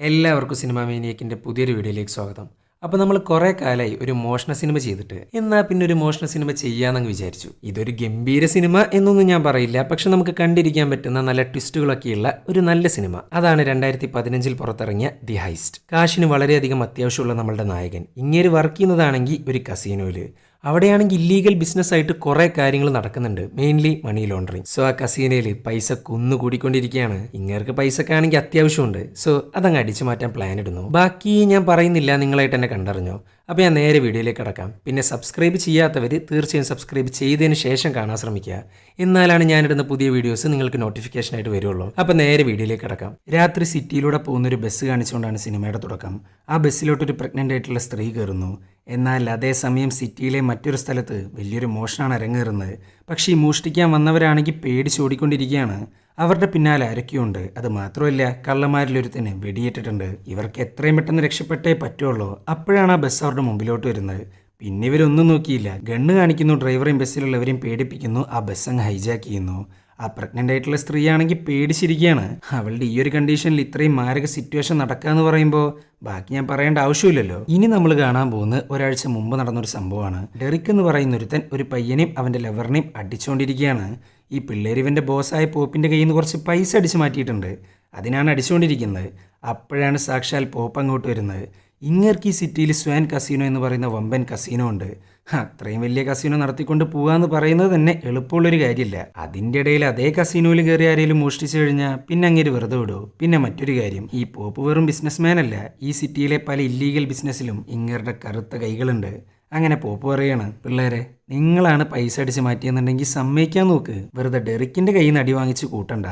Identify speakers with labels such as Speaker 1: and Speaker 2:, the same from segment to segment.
Speaker 1: എല്ലാവർക്കും സിനിമ മേനിയക്കിന്റെ പുതിയൊരു വീഡിയോയിലേക്ക് സ്വാഗതം. അപ്പോൾ നമ്മൾ കുറേ കാലമായി ഒരു മോഷണ സിനിമ ചെയ്തിട്ട്. എന്നാൽ പിന്നെ ഒരു മോഷണ സിനിമ ചെയ്യാമെന്നങ്ങ് വിചാരിച്ചു. ഇതൊരു ഗംഭീര സിനിമ എന്നൊന്നും ഞാൻ പറയില്ല. പക്ഷെ നമുക്ക് കണ്ടിരിക്കാൻ പറ്റുന്ന നല്ല ട്വിസ്റ്റുകളൊക്കെയുള്ള ഒരു നല്ല സിനിമ. അതാണ് രണ്ടായിരത്തി പതിനഞ്ചിൽ പുറത്തിറങ്ങിയ ദി ഹൈസ്റ്റ്. കാശിന് വളരെയധികം അത്യാവശ്യമുള്ള നമ്മളുടെ നായകൻ. ഇങ്ങനെ വർക്ക് ചെയ്യുന്നതാണെങ്കിൽ ഒരു കസീനോയിൽ. അവിടെയാണെങ്കിൽ ഇല്ലീഗൽ ബിസിനസ് ആയിട്ട് കുറേ കാര്യങ്ങൾ നടക്കുന്നുണ്ട്. മെയിൻലി മണി ലോണ്ടറിങ് സോ ആ കസീനയിൽ പൈസ കുന്നു കൂടിക്കൊണ്ടിരിക്കുകയാണ് ഇങ്ങേർക്ക് ആണെങ്കിൽ അത്യാവശ്യമുണ്ട്. സോ അതങ്ങ് അടിച്ചു മാറ്റാൻ പ്ലാൻ ഇടുന്നു. ബാക്കി ഞാൻ പറയുന്നില്ല നിങ്ങളായിട്ട് എന്നെ കണ്ടറിഞ്ഞോ. അപ്പോൾ ഞാൻ നേരെ വീഡിയോയിലേക്ക് കിടക്കാം. പിന്നെ സബ്സ്ക്രൈബ് ചെയ്യാത്തവർ തീർച്ചയായും സബ്സ്ക്രൈബ് ചെയ്തതിന് ശേഷം കാണാൻ ശ്രമിക്കുക. എന്നാലാണ് ഞാനിടുന്ന പുതിയ വീഡിയോസ് നിങ്ങൾക്ക് നോട്ടിഫിക്കേഷൻ ആയിട്ട് വരുള്ളൂ. അപ്പോൾ നേരെ വീഡിയോയിലേക്ക് കിടക്കാം. രാത്രി സിറ്റിയിലൂടെ പോകുന്ന ഒരു ബസ് കാണിച്ചുകൊണ്ടാണ് സിനിമയുടെ തുടക്കം. ആ ബസ്സിലോട്ടൊരു പ്രഗ്നന്റ് ആയിട്ടുള്ള സ്ത്രീ കയറുന്നു. എന്നാൽ അതേസമയം സിറ്റിയിലെ മറ്റൊരു സ്ഥലത്ത് വലിയൊരു മോഷണമാണ് അരങ്ങേറുന്നത്. പക്ഷേ ഈ മോഷ്ടിക്കാൻ വന്നവരാണെങ്കിൽ പേടിച്ചോടിക്കൊണ്ടിരിക്കുകയാണ് അവരുടെ പിന്നാലെ ആരൊക്കെയുണ്ട്? അത് മാത്രമല്ല കള്ളന്മാരിലൊരുത്തന് വെടിയേറ്റിട്ടുണ്ട്. ഇവർക്ക് എത്രയും പെട്ടെന്ന് രക്ഷപ്പെട്ടേ പറ്റുള്ളൂ. അപ്പോഴാണ് ആ ബസ് അവരുടെ മുമ്പിലോട്ട് വരുന്നത്. പിന്നെ ഇവരൊന്നും നോക്കിയില്ല. ഗണ്ണ് കാണിക്കുന്നു ഡ്രൈവറെയും ബസ്സിലുള്ളവരെയും പേടിപ്പിക്കുന്നു ആ ബസ് അങ്ങ് ഹൈജാക്ക് ചെയ്യുന്നു. ആ പ്രഗ്നന്റ് ആയിട്ടുള്ള സ്ത്രീയാണെങ്കിൽ പേടിച്ചിരിക്കുകയാണ്. അവളുടെ ഈ ഒരു കണ്ടീഷനിൽ ഇത്രയും മാരക സിറ്റുവേഷൻ നടക്കാന്ന് പറയുമ്പോൾ ബാക്കി ഞാൻ പറയേണ്ട ആവശ്യമില്ലല്ലോ. ഇനി നമ്മൾ കാണാൻ പോകുന്നത് ഒരാഴ്ച മുമ്പ് നടന്നൊരു സംഭവമാണ്. ഡെറിക് എന്ന് പറയുന്ന ഒരുത്തൻ ഒരു പയ്യനെയും അവന്റെ ലവറിനെയും അടിച്ചുകൊണ്ടിരിക്കുകയാണ്. ഈ പിള്ളേർ ഇവന്റെ ബോസായ പോപ്പിന്റെ കയ്യിൽ നിന്ന് കുറച്ച് പൈസ അടിച്ചു മാറ്റിയിട്ടുണ്ട്. അതിനാണ് അടിച്ചുകൊണ്ടിരിക്കുന്നത്. അപ്പോഴാണ് സാക്ഷാൽ പോപ്പ് അങ്ങോട്ട് വരുന്നത്. ഇങ്ങേർക്ക് ഈ സിറ്റിയിൽ സ്വാൻ കസീനോ എന്ന് പറയുന്ന വമ്പൻ കസീനോ ഉണ്ട്. അത്രയും വലിയ കസീനോ നടത്തിക്കൊണ്ട് പോകാന്ന് പറയുന്നത് തന്നെ എളുപ്പമുള്ളൊരു കാര്യമില്ല അതിന്റെ ഇടയിൽ അതേ കസീനോയിൽ കയറി ആരെങ്കിലും മോഷ്ടിച്ചു കഴിഞ്ഞാൽ പിന്നെ അങ്ങനെ വെറുതെ വിടൂ പിന്നെ മറ്റൊരു കാര്യം ഈ പോപ്പ് വെറും ബിസിനസ്മാൻ അല്ല ഈ സിറ്റിയിലെ പല ഇല്ലീഗൽ ബിസിനസ്സിലും ഇങ്ങരുടെ കറുത്ത കൈകളുണ്ട്. അങ്ങനെ പോപ്പ് പറയാണ് പിള്ളേരെ നിങ്ങളാണ് പൈസ അടിച്ച് മാറ്റിയെന്നുണ്ടെങ്കിൽ സമ്മതിക്കാൻ നോക്ക്. വെറുതെ ഡെറിക്കിന്റെ കയ്യിൽ നിന്ന് അടി വാങ്ങിച്ച് കൂട്ടണ്ട.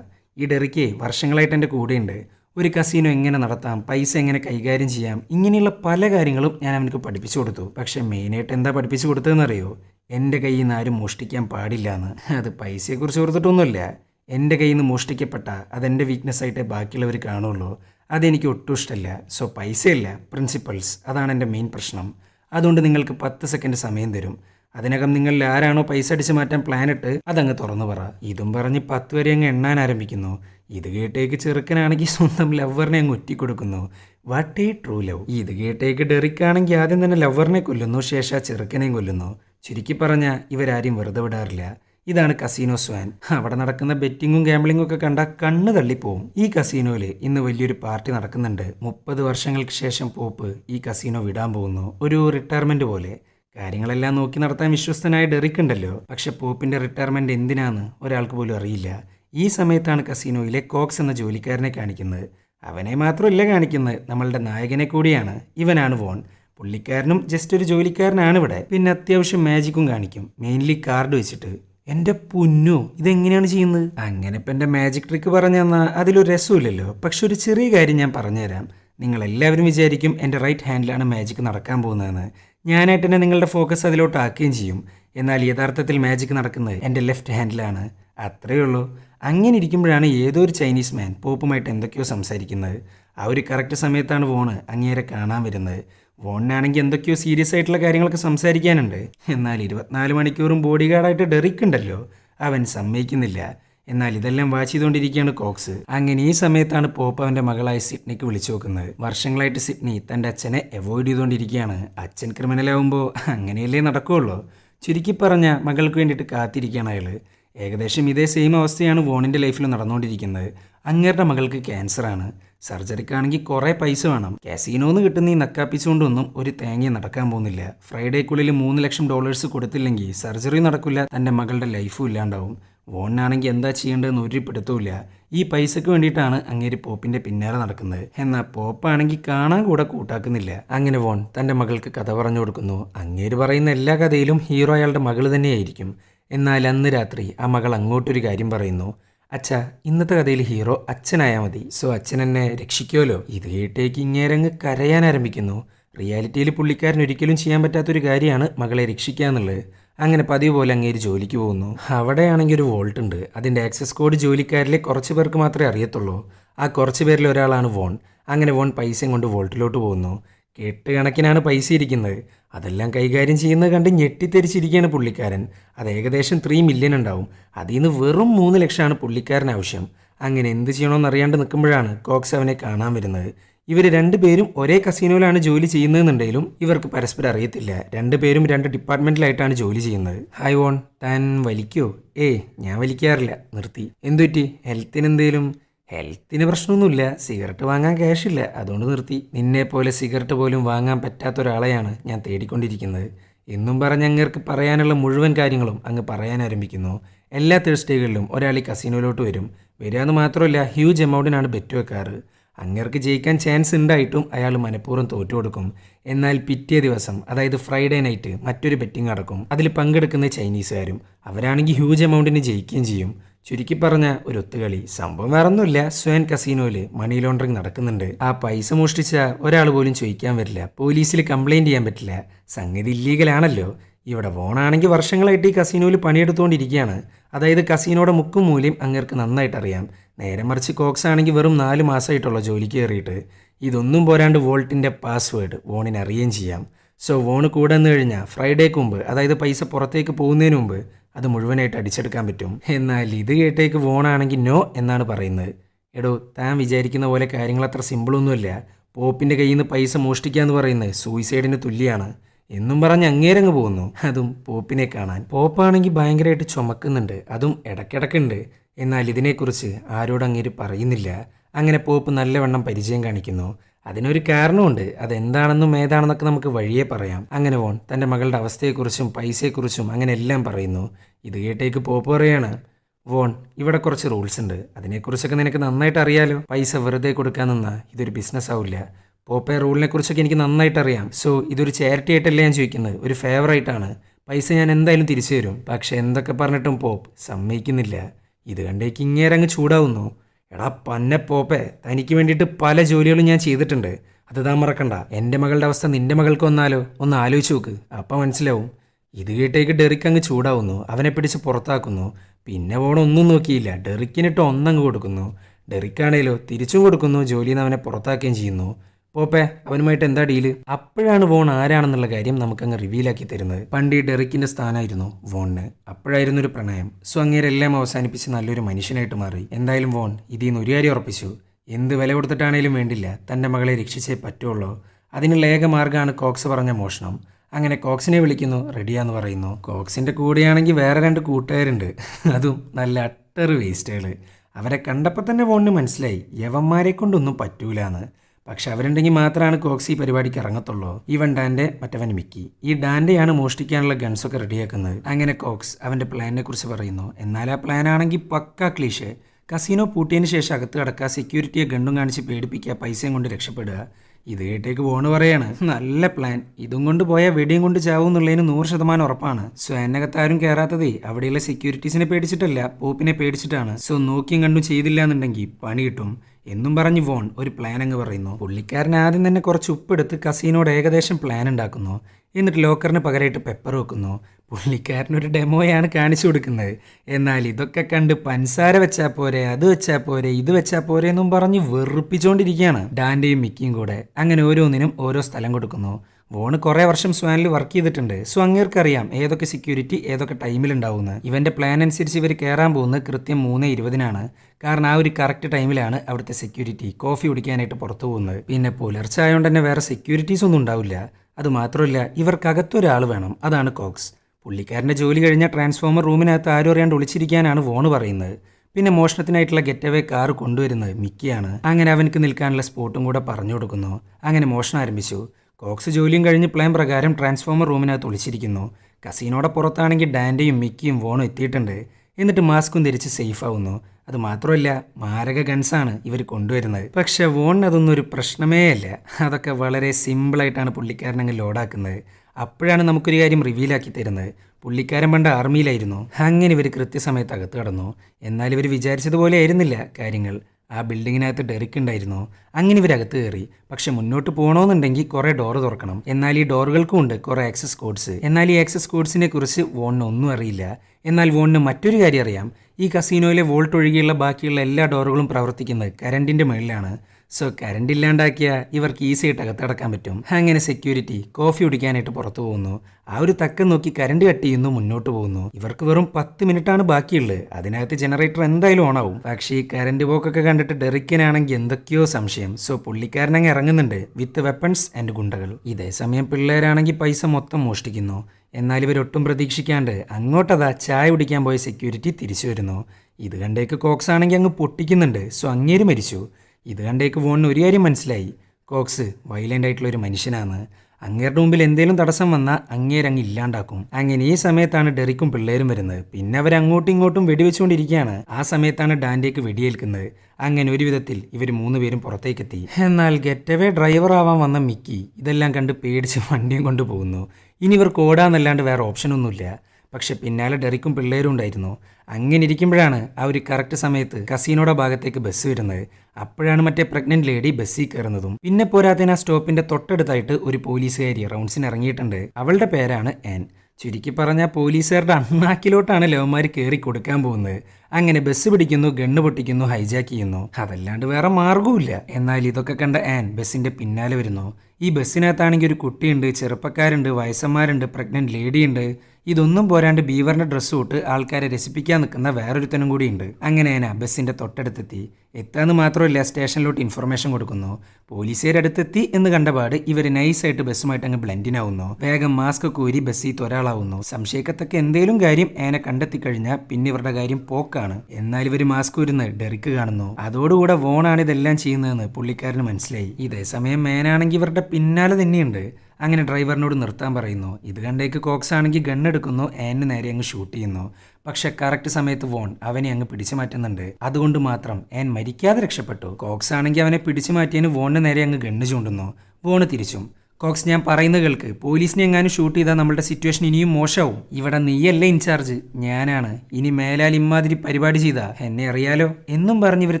Speaker 1: ഈ ഡെറിക്ക് വർഷങ്ങളായിട്ട് എന്റെ കൂടെയുണ്ട്. ഒരു കസീനോ എങ്ങനെ നടത്താം പൈസ എങ്ങനെ കൈകാര്യം ചെയ്യാം ഇങ്ങനെയുള്ള പല കാര്യങ്ങളും ഞാൻ അവനക്ക് പഠിപ്പിച്ചു കൊടുത്തു. പക്ഷേ മെയിനായിട്ട് എന്താ പഠിപ്പിച്ചു കൊടുത്തതെന്നറിയോ? എന്റെ കയ്യിൽ നിന്ന് ആരും മോഷ്ടിക്കാൻ പാടില്ല എന്ന്. അത് പൈസയെക്കുറിച്ച് ഓർത്തിട്ടൊന്നുമില്ല. എന്റെ കയ്യിൽ നിന്ന് മോഷ്ടിക്കപ്പെട്ട അതെന്റെ വീക്ക്നെസ് ആയിട്ടേ ബാക്കിയുള്ളവർ കാണുള്ളൂ. അതെനിക്ക് ഒട്ടും ഇഷ്ടമല്ല. സോ പൈസയില്ല പ്രിൻസിപ്പൾസ് അതാണ് എന്റെ മെയിൻ പ്രശ്നം. അതുകൊണ്ട് നിങ്ങൾക്ക് പത്ത് സെക്കൻഡ് സമയം തരും. അതിനകം നിങ്ങളിൽ ആരാണോ പൈസ അടിച്ച് മാറ്റാൻ പ്ലാൻ ഇട്ട് അതങ്ങ് തുറന്നു പറ. ഇതും പറഞ്ഞ് പത്ത് വരെ അങ്ങ് എണ്ണാൻ ആരംഭിക്കുന്നു. ഇത് കേട്ടേക്ക് ചെറുക്കനാണെങ്കിൽ സ്വന്തം ലവറിനെ അങ്ങ് ഒറ്റിക്കൊടുക്കുന്നു. വാട്ട് ഈ ട്രൂ ലവ് ഇത് കേട്ടേക്ക് ഡെറിക്കാണെങ്കിൽ ആദ്യം തന്നെ ലവറിനെ കൊല്ലുന്നു ശേഷം ആ ചെറുക്കനെയും കൊല്ലുന്നു. ചുരുക്കി പറഞ്ഞാൽ ഇവരാരും വെറുതെ വിടാറില്ല. ഇതാണ് കസീനോ സ്വാൻ അവിടെ നടക്കുന്ന ബെറ്റിങ്ങും ഗാംബ്ലിങ്ങും ഒക്കെ കണ്ടാൽ കണ്ണ് തള്ളിപ്പോവും. ഈ കസീനോയിൽ ഇന്ന് വലിയൊരു പാർട്ടി നടക്കുന്നുണ്ട്. മുപ്പത് വർഷങ്ങൾക്ക് ശേഷം പോപ്പ് ഈ കസീനോ വിടാൻ പോകുന്നു. ഒരു റിട്ടയർമെന്റ് പോലെ. കാര്യങ്ങളെല്ലാം നോക്കി നടത്താൻ വിശ്വസ്തനായ ഡെറിക്കുണ്ടല്ലോ പക്ഷെ പോപ്പിന്റെ റിട്ടയർമെന്റ് എന്തിനാന്ന് ഒരാൾക്ക് പോലും അറിയില്ല. ഈ സമയത്താണ് കസീനോയിലെ കോക്സ് എന്ന ജോലിക്കാരനെ കാണിക്കുന്നത്. അവനെ മാത്രമല്ല കാണിക്കുന്നത്. നമ്മളുടെ നായകനെ കൂടിയാണ്. ഇവനാണ് വോൺ. പുള്ളിക്കാരനും ജസ്റ്റ് ഒരു ജോലിക്കാരനാണ് ഇവിടെ. പിന്നെ അത്യാവശ്യം മാജിക്കും കാണിക്കും. മെയിൻലി കാർഡ് വെച്ചിട്ട്. എന്റെ പുന്നു ഇതെങ്ങനെയാണ് ചെയ്യുന്നത്? അങ്ങനെ ഇപ്പം എന്റെ മാജിക് ട്രിക്ക് പറഞ്ഞു അതിലൊരു രസമില്ലല്ലോ. പക്ഷെ ഒരു ചെറിയ കാര്യം ഞാൻ പറഞ്ഞുതരാം. നിങ്ങൾ എല്ലാവരും വിചാരിക്കും എന്റെ റൈറ്റ് ഹാൻഡിലാണ് മാജിക് നടക്കാൻ പോകുന്നതെന്ന്. ഞാനായിട്ട് തന്നെ നിങ്ങളുടെ ഫോക്കസ് അതിലോട്ട് ആക്കുകയും ചെയ്യും. എന്നാൽ യഥാർത്ഥത്തിൽ മാജിക് നടക്കുന്നത് എന്റെ ലെഫ്റ്റ് ഹാൻഡിലാണ് അത്രയേ ഉള്ളൂ. അങ്ങനെ ഇരിക്കുമ്പോഴാണ് ഏതോ ഒരു ചൈനീസ് മാൻ പോപ്പുമായിട്ട് എന്തൊക്കെയോ സംസാരിക്കുന്നത്. ആ ഒരു കറക്റ്റ് സമയത്താണ് വോണ് അങ്ങേരെ കാണാൻ വരുന്നത്. വോണിനാണെങ്കിൽ എന്തൊക്കെയോ സീരിയസ് ആയിട്ടുള്ള കാര്യങ്ങളൊക്കെ സംസാരിക്കാനുണ്ട്. എന്നാൽ ഇരുപത്തിനാല് മണിക്കൂറും ബോഡി ഗാർഡായിട്ട് ഡെറിക് ഉണ്ടല്ലോ. അവൻ സമ്മതിക്കുന്നില്ല. എന്നാൽ ഇതെല്ലാം വാച്ച് ചെയ്തുകൊണ്ടിരിക്കുകയാണ് കോക്സ്. അങ്ങനെ ഈ സമയത്താണ് പോപ്പ് അവന്റെ മകളായ സിഡ്നിക്ക് വിളിച്ചു നോക്കുന്നത്. വർഷങ്ങളായിട്ട് സിഡ്നി തന്റെ അച്ഛനെ അവോയ്ഡ് ചെയ്തുകൊണ്ടിരിക്കുകയാണ്. അച്ഛൻ ക്രിമിനലാവുമ്പോൾ അങ്ങനെയല്ലേ നടക്കുകയുള്ളൂ. ചുരുക്കി പറഞ്ഞ മകൾക്ക് വേണ്ടിയിട്ട് കാത്തിരിക്കുകയാണ് അയാൾ ഏകദേശം ഇതേ സെയിം അവസ്ഥയാണ് വോണിന്റെ ലൈഫിൽ നടന്നുകൊണ്ടിരിക്കുന്നത്. അങ്ങേരുടെ മകൾക്ക് ക്യാൻസറാണ് സർജറിക്കാണെങ്കിൽ കുറേ പൈസ വേണം. കാസിനോന്ന് കിട്ടുന്ന ഈ നക്കാപ്പിച്ചുകൊണ്ടൊന്നും ഒരു തേങ്ങ നടക്കാൻ പോകുന്നില്ല. ഫ്രൈഡേക്കുള്ളിൽ മൂന്ന് ലക്ഷം ഡോളേഴ്സ് കൊടുത്തില്ലെങ്കിൽ സർജറി നടക്കില്ല തന്റെ മകളുടെ ലൈഫും ഇല്ലാണ്ടാവും. വോണിനാണെങ്കിൽ എന്താ ചെയ്യേണ്ടതെന്ന് ഒരു പിടുത്തവുമില്ല. ഈ പൈസയ്ക്ക് വേണ്ടിയിട്ടാണ് അങ്ങേര് പോപ്പിന്റെ പിന്നാലെ നടക്കുന്നത്. എന്നാൽ പോപ്പാണെങ്കിൽ കാണാൻ കൂടെ കൂട്ടാക്കുന്നില്ല. അങ്ങനെ വോൺ തന്റെ മകൾക്ക് കഥ പറഞ്ഞു കൊടുക്കുന്നു. അങ്ങേര് പറയുന്ന എല്ലാ കഥയിലും ഹീറോ അയാളുടെ മകൾ തന്നെയായിരിക്കും. എന്നാൽ അന്ന് രാത്രി ആ മകൾ അങ്ങോട്ടൊരു കാര്യം പറയുന്നു. അച്ഛ ഇന്നത്തെ കഥയിൽ ഹീറോ അച്ഛനായാൽ മതി. സോ അച്ഛൻ എന്നെ രക്ഷിക്കുമല്ലോ ഇത് കേട്ടേക്ക് ഇങ്ങേരങ്ങ് കരയാൻ ആരംഭിക്കുന്നു. റിയാലിറ്റിയിൽ പുള്ളിക്കാരൻ ഒരിക്കലും ചെയ്യാൻ പറ്റാത്തൊരു കാര്യമാണ് മകളെ രക്ഷിക്കുക എന്നുള്ളത്. അങ്ങനെ പതിവ് പോലെ അങ്ങേര് ജോലിക്ക് പോകുന്നു. അവിടെയാണെങ്കിൽ ഒരു വോൾട്ട് ഉണ്ട്. അതിന്റെ ആക്സസ് കോഡ് ജോലിക്കാരിലെ കുറച്ച് പേർക്ക് മാത്രമേ അറിയത്തുള്ളൂ. ആ കുറച്ച് പേരിൽ ഒരാളാണ് വോൺ. അങ്ങനെ വോൺ പൈസയും കൊണ്ട് വോൾട്ടിലോട്ട് പോകുന്നു. കെട്ട് കണക്കിനാണ് പൈസ ഇരിക്കുന്നത്. അതെല്ലാം കൈകാര്യം ചെയ്യുന്നത് കണ്ട് ഞെട്ടിത്തെരിച്ചിരിക്കുകയാണ് പുള്ളിക്കാരൻ. അത് ഏകദേശം ത്രീ മില്യൺ ഉണ്ടാവും. അതിൽ നിന്ന് വെറും മൂന്ന് ലക്ഷമാണ് പുള്ളിക്കാരൻ ആവശ്യം. അങ്ങനെ എന്ത് ചെയ്യണമെന്ന് അറിയാണ്ട് നിൽക്കുമ്പോഴാണ് കോക്സ് അവനെ കാണാൻ വരുന്നത്. ഇവർ രണ്ടുപേരും ഒരേ കസീനോയിലാണ് ജോലി ചെയ്യുന്നതെന്നുണ്ടെങ്കിലും ഇവർക്ക് പരസ്പരം അറിയത്തില്ല. രണ്ടുപേരും രണ്ട് ഡിപ്പാർട്ട്മെന്റിലായിട്ടാണ് ജോലി ചെയ്യുന്നത്. ഹായ് വോൺ താൻ വലിക്കോ? ഏയ് ഞാൻ വലിക്കാറില്ല. നിർത്തി. എന്തുപറ്റി ഹെൽത്തിന് എന്തേലും ഹെൽത്തിന് പ്രശ്നമൊന്നുമില്ല. സിഗരറ്റ് വാങ്ങാൻ ക്യാഷില്ല അതുകൊണ്ട് നിർത്തി. നിന്നെ പോലെ സിഗരറ്റ് പോലും വാങ്ങാൻ പറ്റാത്ത ഒരാളെയാണ് ഞാൻ തേടിക്കൊണ്ടിരിക്കുന്നത്. എന്നും പറഞ്ഞ് അങ്ങേർക്ക് പറയാനുള്ള മുഴുവൻ കാര്യങ്ങളും അങ്ങ് പറയാൻ ആരംഭിക്കുന്നു. എല്ലാ തേഴ്സ്ഡേകളിലും ഒരാൾ ഈ കസീനോയിലോട്ട് വരും. വരിക എന്ന് മാത്രമല്ല ഹ്യൂജ് എമൗണ്ടിനാണ് ബെറ്റ് വെക്കാറ്. അങ്ങേർക്ക് ജയിക്കാൻ ചാൻസ് ഉണ്ടായിട്ടും അയാൾ മനഃപൂർവം തോറ്റു കൊടുക്കും. എന്നാൽ പിറ്റേ ദിവസം അതായത് ഫ്രൈഡേ നൈറ്റ് മറ്റൊരു ബെറ്റിംഗ് നടക്കും. അതിൽ പങ്കെടുക്കുന്ന ചൈനീസുകാരും അവരാണെങ്കിൽ ഹ്യൂജ് എമൗണ്ടിന് ജയിക്കുകയും ചെയ്യും. ചുരുക്കി പറഞ്ഞ ഒരു ഒത്തുകളി. സംഭവം വേറൊന്നുമില്ല. സ്വയൻ കസീനോയിൽ മണി ലോണ്ടറിങ് നടക്കുന്നുണ്ട്. ആ പൈസ മോഷ്ടിച്ച ഒരാൾ പോലും ചോദിക്കാൻ വരില്ല. പോലീസിൽ കംപ്ലൈന്റ് ചെയ്യാൻ പറ്റില്ല. സംഗതി ഇല്ലീഗലാണല്ലോ ഇവിടെ വോണാണെങ്കിൽ വർഷങ്ങളായിട്ട് ഈ കസീനോയിൽ പണിയെടുത്തുകൊണ്ടിരിക്കുകയാണ് അതായത് കസീനോയുടെ മുക്കും മൂല്യം അങ്ങേർക്ക് നന്നായിട്ട് അറിയാം. നേരെ മറിച്ച് കോക്സ് ആണെങ്കിൽ വെറും നാല് മാസമായിട്ടുള്ള ജോലിക്ക് കയറിയിട്ട് ഇതൊന്നും പോരാണ്ട് വോൾട്ടിന്റെ പാസ്വേഡ് വോണിന് അറിയുകയും ചെയ്യാം. സോ വോണ് കൂടെ നിന്ന് കഴിഞ്ഞാൽ ഫ്രൈഡേക്ക് മുമ്പ് അതായത് പൈസ പുറത്തേക്ക് പോകുന്നതിന് മുമ്പ് അത് മുഴുവനായിട്ട് അടിച്ചെടുക്കാൻ പറ്റും. എന്നാൽ ഇത് കേട്ടേക്ക് വോണാണെങ്കിൽ നോ എന്നാണ് പറയുന്നത്. എടോ താൻ വിചാരിക്കുന്ന പോലെ കാര്യങ്ങൾ അത്ര സിമ്പിളൊന്നുമില്ല. പോപ്പിന്റെ കയ്യിൽ നിന്ന് പൈസ മോഷ്ടിക്കുക എന്ന് പറയുന്നത് സൂയിസൈഡിന് തുല്യമാണ് എന്നും പറഞ്ഞ് അങ്ങേരങ്ങ് പോകുന്നു. അതും പോപ്പിനെ കാണാൻ. പോപ്പാണെങ്കിൽ ഭയങ്കരമായിട്ട് ചുമക്കുന്നുണ്ട്. അതും ഇടയ്ക്കിടയ്ക്കുണ്ട്. എന്നാൽ ഇതിനെക്കുറിച്ച് ആരോട് അങ്ങേര് പറയുന്നില്ല. അങ്ങനെ പോപ്പ് നല്ലവണ്ണം പരിചയം കാണിക്കുന്നു. അതിനൊരു കാരണമുണ്ട്. അതെന്താണെന്നും ഏതാണെന്നൊക്കെ നമുക്ക് വഴിയെ പറയാം. അങ്ങനെ വോൺ തന്റെ മകളുടെ അവസ്ഥയെക്കുറിച്ചും പൈസയെക്കുറിച്ചും അങ്ങനെ എല്ലാം പറയുന്നു. ഇത് കേട്ടേക്ക് പോപ്പ് പറയാണ്. വോൺ ഇവിടെ കുറച്ച് റൂൾസ് ഉണ്ട്. അതിനെക്കുറിച്ചൊക്കെ നിനക്ക് നന്നായിട്ട് അറിയാലോ. പൈസ വെറുതെ കൊടുക്കാൻ നിന്നാ ഇതൊരു ബിസിനസ് ആവില്ല. പോപ്പേ റൂളിനെ കുറിച്ചൊക്കെ എനിക്ക് നന്നായിട്ട് അറിയാം. സോ ഇതൊരു ചാരിറ്റി ആയിട്ടല്ല ഞാൻ ചോദിക്കുന്നത്. ഒരു ഫേവറായിട്ടാണ് പൈസ ഞാൻ എന്തായാലും തിരിച്ചു തരും. പക്ഷേ എന്തൊക്കെ പറഞ്ഞിട്ടും പോപ്പ് സമ്മതിക്കുന്നില്ല. ഇത് കണ്ടേക്ക് ഇങ്ങേരങ്ങ് ചൂടാവുന്നു. എടാ പന്നെ പോപ്പേ തനിക്ക് വേണ്ടിയിട്ട് പല ജോലികളും ഞാൻ ചെയ്തിട്ടുണ്ട്. അത് താൻ മറക്കണ്ട. എന്റെ മകളുടെ അവസ്ഥ നിന്റെ മകൾക്ക് വന്നാലോ? ഒന്ന് ആലോചിച്ച് നോക്ക്. അപ്പം മനസ്സിലാവും. ഇത് കേട്ടേക്ക് ഡെറിക്ക് അങ്ങ് ചൂടാവുന്നു. അവനെ പിടിച്ച് പുറത്താക്കുന്നു. പിന്നെ പോണ ഒന്നും നോക്കിയില്ല. ഡെറിക്കിനിട്ട് ഒന്നങ്ങ് കൊടുക്കുന്നു. ഡെറിക്കാണേലോ തിരിച്ചും കൊടുക്കുന്നു. ജോലിയിൽ നിന്ന് അവനെ പുറത്താക്കുകയും ചെയ്യുന്നു. പോപ്പേ അവനുമായിട്ട് എന്താ ഡീൽ? അപ്പോഴാണ് വോൺ ആരാണെന്നുള്ള കാര്യം നമുക്കങ്ങ് റിവീലാക്കി തരുന്നത്. പണ്ട് ഈ ഡെറിക്കിന്റെ സ്ഥാനമായിരുന്നു വോണിന്. അപ്പോഴായിരുന്നു ഒരു പ്രണയം. സോ അങ്ങേരെല്ലാം അവസാനിപ്പിച്ച് നല്ലൊരു മനുഷ്യനായിട്ട് മാറി. എന്തായാലും വോൺ ഇതിൽ നിന്ന് ഒരു കാര്യം ഉറപ്പിച്ചു. എന്ത് വില കൊടുത്തിട്ടാണേലും വേണ്ടില്ല. തന്റെ മകളെ രക്ഷിച്ചേ പറ്റുള്ളൂ. അതിനുള്ള ഏക മാർഗമാണ് കോക്സ് പറഞ്ഞ മോഷണം. അങ്ങനെ കോക്സിനെ വിളിക്കുന്നു റെഡിയാന്ന് പറയുന്നു. കോക്സിന്റെ കൂടെയാണെങ്കിൽ വേറെ രണ്ട് കൂട്ടുകാരുണ്ട്. അതും നല്ല അട്ടർ വേസ്റ്റുകൾ അവരെ കണ്ടപ്പോൾ തന്നെ വോണിന് മനസ്സിലായി. യവന്മാരെ കൊണ്ടൊന്നും പറ്റൂലെന്ന്. പക്ഷെ അവരുണ്ടെങ്കിൽ മാത്രമാണ് കോക്സി പരിപാടിക്ക് ഇറങ്ങത്തുള്ളൂ. ഇവൻ ഡാന്റെ മറ്റവൻ മിക്കി. ഈ ഡാന്റെയാണ് മോഷ്ടിക്കാനുള്ള ഗൺസൊക്കെ റെഡിയാക്കുന്നത്. അങ്ങനെ കോക്സ് അവന്റെ പ്ലാനിനെ കുറിച്ച് പറയുന്നു. എന്നാൽ ആ പ്ലാൻ ആണെങ്കിൽ പക്ക ക്ലീഷെ. കസീനോ പൂട്ടിയതിന് ശേഷം അകത്ത് കടക്കുക സെക്യൂരിറ്റിയെ ഗണ്ണും കാണിച്ച് പേടിപ്പിക്കുക പൈസയും കൊണ്ട് രക്ഷപ്പെടുക. ഇത് കേട്ടേക്ക് പോണ് പറയാണ്. നല്ല പ്ലാൻ ഇതും കൊണ്ട് പോയാൽ വെടിയും കൊണ്ട് ചാവും എന്നുള്ളതിന് നൂറ് ശതമാനം ഉറപ്പാണ്. സോ എന്നകത്ത് ആരും കയറാത്തതേ അവിടെയുള്ള സെക്യൂരിറ്റീസിനെ പേടിച്ചിട്ടല്ല പോപ്പിനെ പേടിച്ചിട്ടാണ്. സോ നോക്കിയും കണ്ടും ചെയ്തില്ല എന്നുണ്ടെങ്കിൽ പണി കിട്ടും. എന്നും പറഞ്ഞു വോൺ ഒരു പ്ലാൻ അങ്ങ് പറയുന്നു. പുള്ളിക്കാരൻ ആദ്യം തന്നെ കുറച്ച് ഉപ്പെടുത്ത് കസീനോട് ഏകദേശം പ്ലാൻ ഉണ്ടാക്കുന്നു എന്നിട്ട് ലോക്കറിന് പകരമായിട്ട് പെപ്പർ വെക്കുന്നു. പുള്ളിക്കാരൻ ഒരു ഡെമോയാണ് കാണിച്ചു കൊടുക്കുന്നത്. എന്നാൽ ഇതൊക്കെ കണ്ട് പൻസാര വെച്ചാൽ പോരെ അത് വെച്ചാൽ പോരെ ഇത് വെച്ചാൽ പോരെ എന്നും പറഞ്ഞ് വെറുപ്പിച്ചുകൊണ്ടിരിക്കുകയാണ് ഡാന്റെയും മിക്കിയും കൂടെ. അങ്ങനെ ഓരോന്നിനും ഓരോ സ്ഥലം കൊടുക്കുന്നു. വോണ് കുറേ വർഷം സ്വാനിൽ വർക്ക് ചെയ്തിട്ടുണ്ട്. സോ അങ്ങേർക്കറിയാം ഏതൊക്കെ സെക്യൂരിറ്റി ഏതൊക്കെ ടൈമിലുണ്ടാവുമെന്ന് ഇവന്റെ പ്ലാൻ അനുസരിച്ച് ഇവർ കയറാൻ പോകുന്നത് കൃത്യം മൂന്ന് ഇരുപതിനാണ്. കാരണം ആ ഒരു കറക്റ്റ് ടൈമിലാണ് അവിടുത്തെ സെക്യൂരിറ്റി കോഫി കുടിക്കാനായിട്ട് പുറത്തു പോകുന്നത്. പിന്നെ പുലർച്ചെ ആയതുകൊണ്ട് തന്നെ വേറെ സെക്യൂരിറ്റീസ് ഒന്നും ഉണ്ടാവില്ല. അത് മാത്രമല്ല ഇവർക്കകത്തൊരാൾ വേണം. അതാണ് കോക്സ്. പുള്ളിക്കാരന്റെ ജോലി കഴിഞ്ഞ ട്രാൻസ്ഫോമർ റൂമിനകത്ത് ആരും അറിയാണ്ട് ഒളിച്ചിരിക്കാനാണ് വോണ് പറയുന്നത്. പിന്നെ മോഷണത്തിനായിട്ടുള്ള ഗെറ്റ് അവേ കാർ കൊണ്ടുവരുന്നത് മിക്കിയാണ്. അങ്ങനെ അവനക്ക് നിൽക്കാനുള്ള സ്പോട്ടും കൂടെ പറഞ്ഞു കൊടുക്കുന്നു. അങ്ങനെ മോഷണം ആരംഭിച്ചു. കോക്സ് ജോലിയും കഴിഞ്ഞ് പ്ലാൻ പ്രകാരം ട്രാൻസ്ഫോമർ റൂമിനകത്ത് ഒളിച്ചിരിക്കുന്നു. കസീനോടെ പുറത്താണെങ്കിൽ ഡാൻഡയും മിക്കിയും വോണും എത്തിയിട്ടുണ്ട്. എന്നിട്ട് മാസ്കും ധരിച്ച് സേഫ് ആവുന്നു. അത് മാത്രമല്ല മാരക ഗൺസാണ് ഇവർ കൊണ്ടുവരുന്നത്. പക്ഷേ വോൺ അതൊന്നും ഒരു പ്രശ്നമേ അല്ല. അതൊക്കെ വളരെ സിമ്പിളായിട്ടാണ് പുള്ളിക്കാരനങ്ങ് ലോഡാക്കുന്നത്. അപ്പോഴാണ് നമുക്കൊരു കാര്യം റിവീലാക്കി തരുന്നത്. പുള്ളിക്കാരൻ പണ്ട് ആർമിയിലായിരുന്നു അങ്ങനെ ഇവർ കൃത്യസമയത്ത് അകത്ത് കടന്നു. എന്നാൽ ഇവർ വിചാരിച്ചതുപോലെ ആയിരുന്നില്ല കാര്യങ്ങൾ. ആ ബിൽഡിങ്ങിനകത്ത് ഡെറിക് ഉണ്ടായിരുന്നു. അങ്ങനെ ഇവരകത്ത് കയറി. പക്ഷെ മുന്നോട്ട് പോകണമെന്നുണ്ടെങ്കിൽ കുറേ ഡോർ തുറക്കണം. എന്നാൽ ഈ ഡോറുകൾക്കും ഉണ്ട് കുറേ ആക്സസ് കോഡ്സ് എന്നാൽ ഈ ആക്സസ് കോഡ്സിനെ കുറിച്ച് വോണിന് ഒന്നും അറിയില്ല. എന്നാൽ വോണിന് മറ്റൊരു കാര്യം അറിയാം. ഈ കസീനോയിലെ വോൾട്ട് ഒഴികെയുള്ള ബാക്കിയുള്ള എല്ലാ ഡോറുകളും പ്രവർത്തിക്കുന്നത് കരണ്ടിന്റെ മുകളിലാണ് സോ കരണ്ട് ഇല്ലാണ്ടാക്കിയ ഇവർക്ക് ഈസി ആയിട്ട് അകത്തടക്കാൻ പറ്റും. അങ്ങനെ സെക്യൂരിറ്റി കോഫി കുടിക്കാനായിട്ട് പുറത്തു പോകുന്നു. ആ ഒരു തക്കം നോക്കി കരണ്ട് കട്ട് ചെയ്യുന്നു മുന്നോട്ട് പോകുന്നു. ഇവർക്ക് വെറും പത്ത് മിനിറ്റ് ആണ് ബാക്കിയുള്ളത്. അതിനകത്ത് ജനറേറ്റർ എന്തായാലും ഓണാവും പക്ഷേ ഈ കരണ്ട് പോക്കൊക്കെ കണ്ടിട്ട് ഡെറിക്കനാണെങ്കിൽ എന്തൊക്കെയോ സംശയം. സോ പുള്ളിക്കാരനങ്ങ് ഇറങ്ങുന്നുണ്ട്. വിത്ത് വെപ്പൺസ് ആൻഡ് ഗുണ്ടകൾ. ഇതേ സമയം പിള്ളേരാണെങ്കിൽ പൈസ മൊത്തം മോഷ്ടിക്കുന്നു. എന്നാൽ ഇവരൊട്ടും പ്രതീക്ഷിക്കാണ്ട് അങ്ങോട്ടതാ ചായ കുടിക്കാൻ പോയ സെക്യൂരിറ്റി തിരിച്ചു വരുന്നു. ഇത് കണ്ടേക്ക് കോക്സ് ആണെങ്കിൽ അങ്ങ് പൊട്ടിക്കുന്നുണ്ട്. സോ അങ്ങേര് മരിച്ചു. ഇത് കണ്ടേക്ക് ഫോണിന് ഒരു കാര്യം മനസ്സിലായി. കോക്സ് വയലന്റ് ആയിട്ടുള്ള ഒരു മനുഷ്യനാണ്. അങ്ങേരുടെ മുമ്പിൽ എന്തെങ്കിലും തടസ്സം വന്നാൽ അങ്ങേരങ്ങ് ഇല്ലാണ്ടാക്കും. അങ്ങനെ ഈ സമയത്താണ് ഡെറിക്കും പിള്ളേരും വരുന്നത്. പിന്നെ അവർ അങ്ങോട്ടും ഇങ്ങോട്ടും വെടിവെച്ചുകൊണ്ടിരിക്കുകയാണ്. ആ സമയത്താണ് ഡാൻഡേക്ക് വെടിയേൽക്കുന്നത്. അങ്ങനെ ഒരു വിധത്തിൽ ഇവർ മൂന്നുപേരും പുറത്തേക്കെത്തി. എന്നാൽ ഗെറ്റവേ ഡ്രൈവർ ആവാൻ വന്ന മിക്കി ഇതെല്ലാം കണ്ട് പേടിച്ച് വണ്ടിയും കൊണ്ട് പോകുന്നു. ഇനി ഇവർക്ക് ഓടാന്നല്ലാണ്ട് വേറെ ഓപ്ഷനൊന്നുമില്ല. പക്ഷെ പിന്നാലെ ഡെറിക്കും പിള്ളേരും ഉണ്ടായിരുന്നു. അങ്ങനെ ഇരിക്കുമ്പോഴാണ് ആ ഒരു കറക്റ്റ് സമയത്ത് കസീനോടെ ഭാഗത്തേക്ക് ബസ് വരുന്നത്. അപ്പോഴാണ് മറ്റേ പ്രഗ്നന്റ് ലേഡി ബസ്സിൽ കയറുന്നതും. പിന്നെ പോരാത്തതിന് ആ സ്റ്റോപ്പിന്റെ തൊട്ടടുത്തായിട്ട് ഒരു പോലീസുകാരി റൗണ്ട്സിന് ഇറങ്ങിയിട്ടുണ്ട്. അവളുടെ പേരാണ് ആൻ ചുരുക്കി പറഞ്ഞാൽ പോലീസുകാരുടെ അണ്ണാക്കിലോട്ടാണ് ലവന്മാർ കയറി കൊടുക്കാൻ പോകുന്നത്. അങ്ങനെ ബസ് പിടിക്കുന്നു ഗണ്ണ് പൊട്ടിക്കുന്നു ഹൈജാക്ക് ചെയ്യുന്നു. അതല്ലാണ്ട് വേറെ മാർഗവുമില്ല എന്നാൽ ഇതൊക്കെ കണ്ട ആൻ ബസ്സിന്റെ പിന്നാലെ വരുന്നു. ഈ ബസ്സിനകത്താണെങ്കിൽ ഒരു കുട്ടിയുണ്ട് ചെറുപ്പക്കാരുണ്ട് വയസ്സന്മാരുണ്ട് പ്രഗ്നന്റ് ലേഡിയുണ്ട് ഇതൊന്നും പോരാണ്ട് ബീവറിന്റെ ഡ്രസ്സ് ഇട്ട് ആൾക്കാരെ രസിപ്പിക്കാൻ നിൽക്കുന്ന വേറൊരുത്തനും കൂടിയുണ്ട്. അങ്ങനെ ഞാൻ ബസ്സിന്റെ തൊട്ടടുത്തെത്തി. എത്താന്ന് മാത്രമല്ല സ്റ്റേഷനിലോട്ട് ഇൻഫർമേഷൻ കൊടുക്കുന്നു. പോലീസുകാരടുത്തെത്തി എന്ന് കണ്ടപാട് ഇവർ നൈസായിട്ട് ബസ്സുമായിട്ട് അങ്ങ് ബ്ലെൻഡിനാവുന്നു വേഗം മാസ്ക് കൂരി ബസ്സിൽ ഒരാളാവുന്നു. സംശയിക്കത്തക്ക എന്തേലും കാര്യം ഏനെ കണ്ടെത്തി കഴിഞ്ഞാൽ പിന്നെ ഇവരുടെ കാര്യം പോക്കാണ്. എന്നാൽ ഇവർ മാസ്ക് ഊരുന്ന് ഡെറിക്ക് കാണുന്നു. അതോടുകൂടെ വോണാണ് ഇതെല്ലാം ചെയ്യുന്നതെന്ന് പുള്ളിക്കാരന് മനസ്സിലായി. ഇതേ സമയം മേനാണെങ്കിൽ ഇവരുടെ പിന്നാലെ തന്നെയുണ്ട് അങ്ങനെ ഡ്രൈവറിനോട് നിർത്താൻ പറയുന്നു ഇത് കണ്ടേക്ക് കോക്സ് ആണെങ്കിൽ ഗണ്ണെടുക്കുന്നു ആനിന് നേരെ അങ്ങ് ഷൂട്ട് ചെയ്യുന്നു. പക്ഷെ കറക്റ്റ് സമയത്ത് വോൺ അവനെ അങ്ങ് പിടിച്ചു മാറ്റുന്നുണ്ട്. അതുകൊണ്ട് മാത്രം ആൻ മരിക്കാതെ രക്ഷപ്പെട്ടു. കോക്സ് ആണെങ്കിൽ അവനെ പിടിച്ചു മാറ്റിയതിന് വോണിന് നേരെ അങ്ങ് ഗണ്ണ് ചൂണ്ടുന്നു. വോണ് തിരിച്ചും. കോക്സ് ഞാൻ പറയുന്ന കേൾക്ക് പോലീസിനെ എങ്ങാനും ഷൂട്ട് ചെയ്താൽ നമ്മളുടെ സിറ്റുവേഷൻ ഇനിയും മോശമാവും. ഇവിടെ നീയല്ലേ ഇൻചാർജ് ഞാനാണ്. ഇനി മേലാൽ ഇമ്മാതിരി പരിപാടി ചെയ്താ എന്നെ അറിയാലോ? എന്നും പറഞ്ഞ് ഇവർ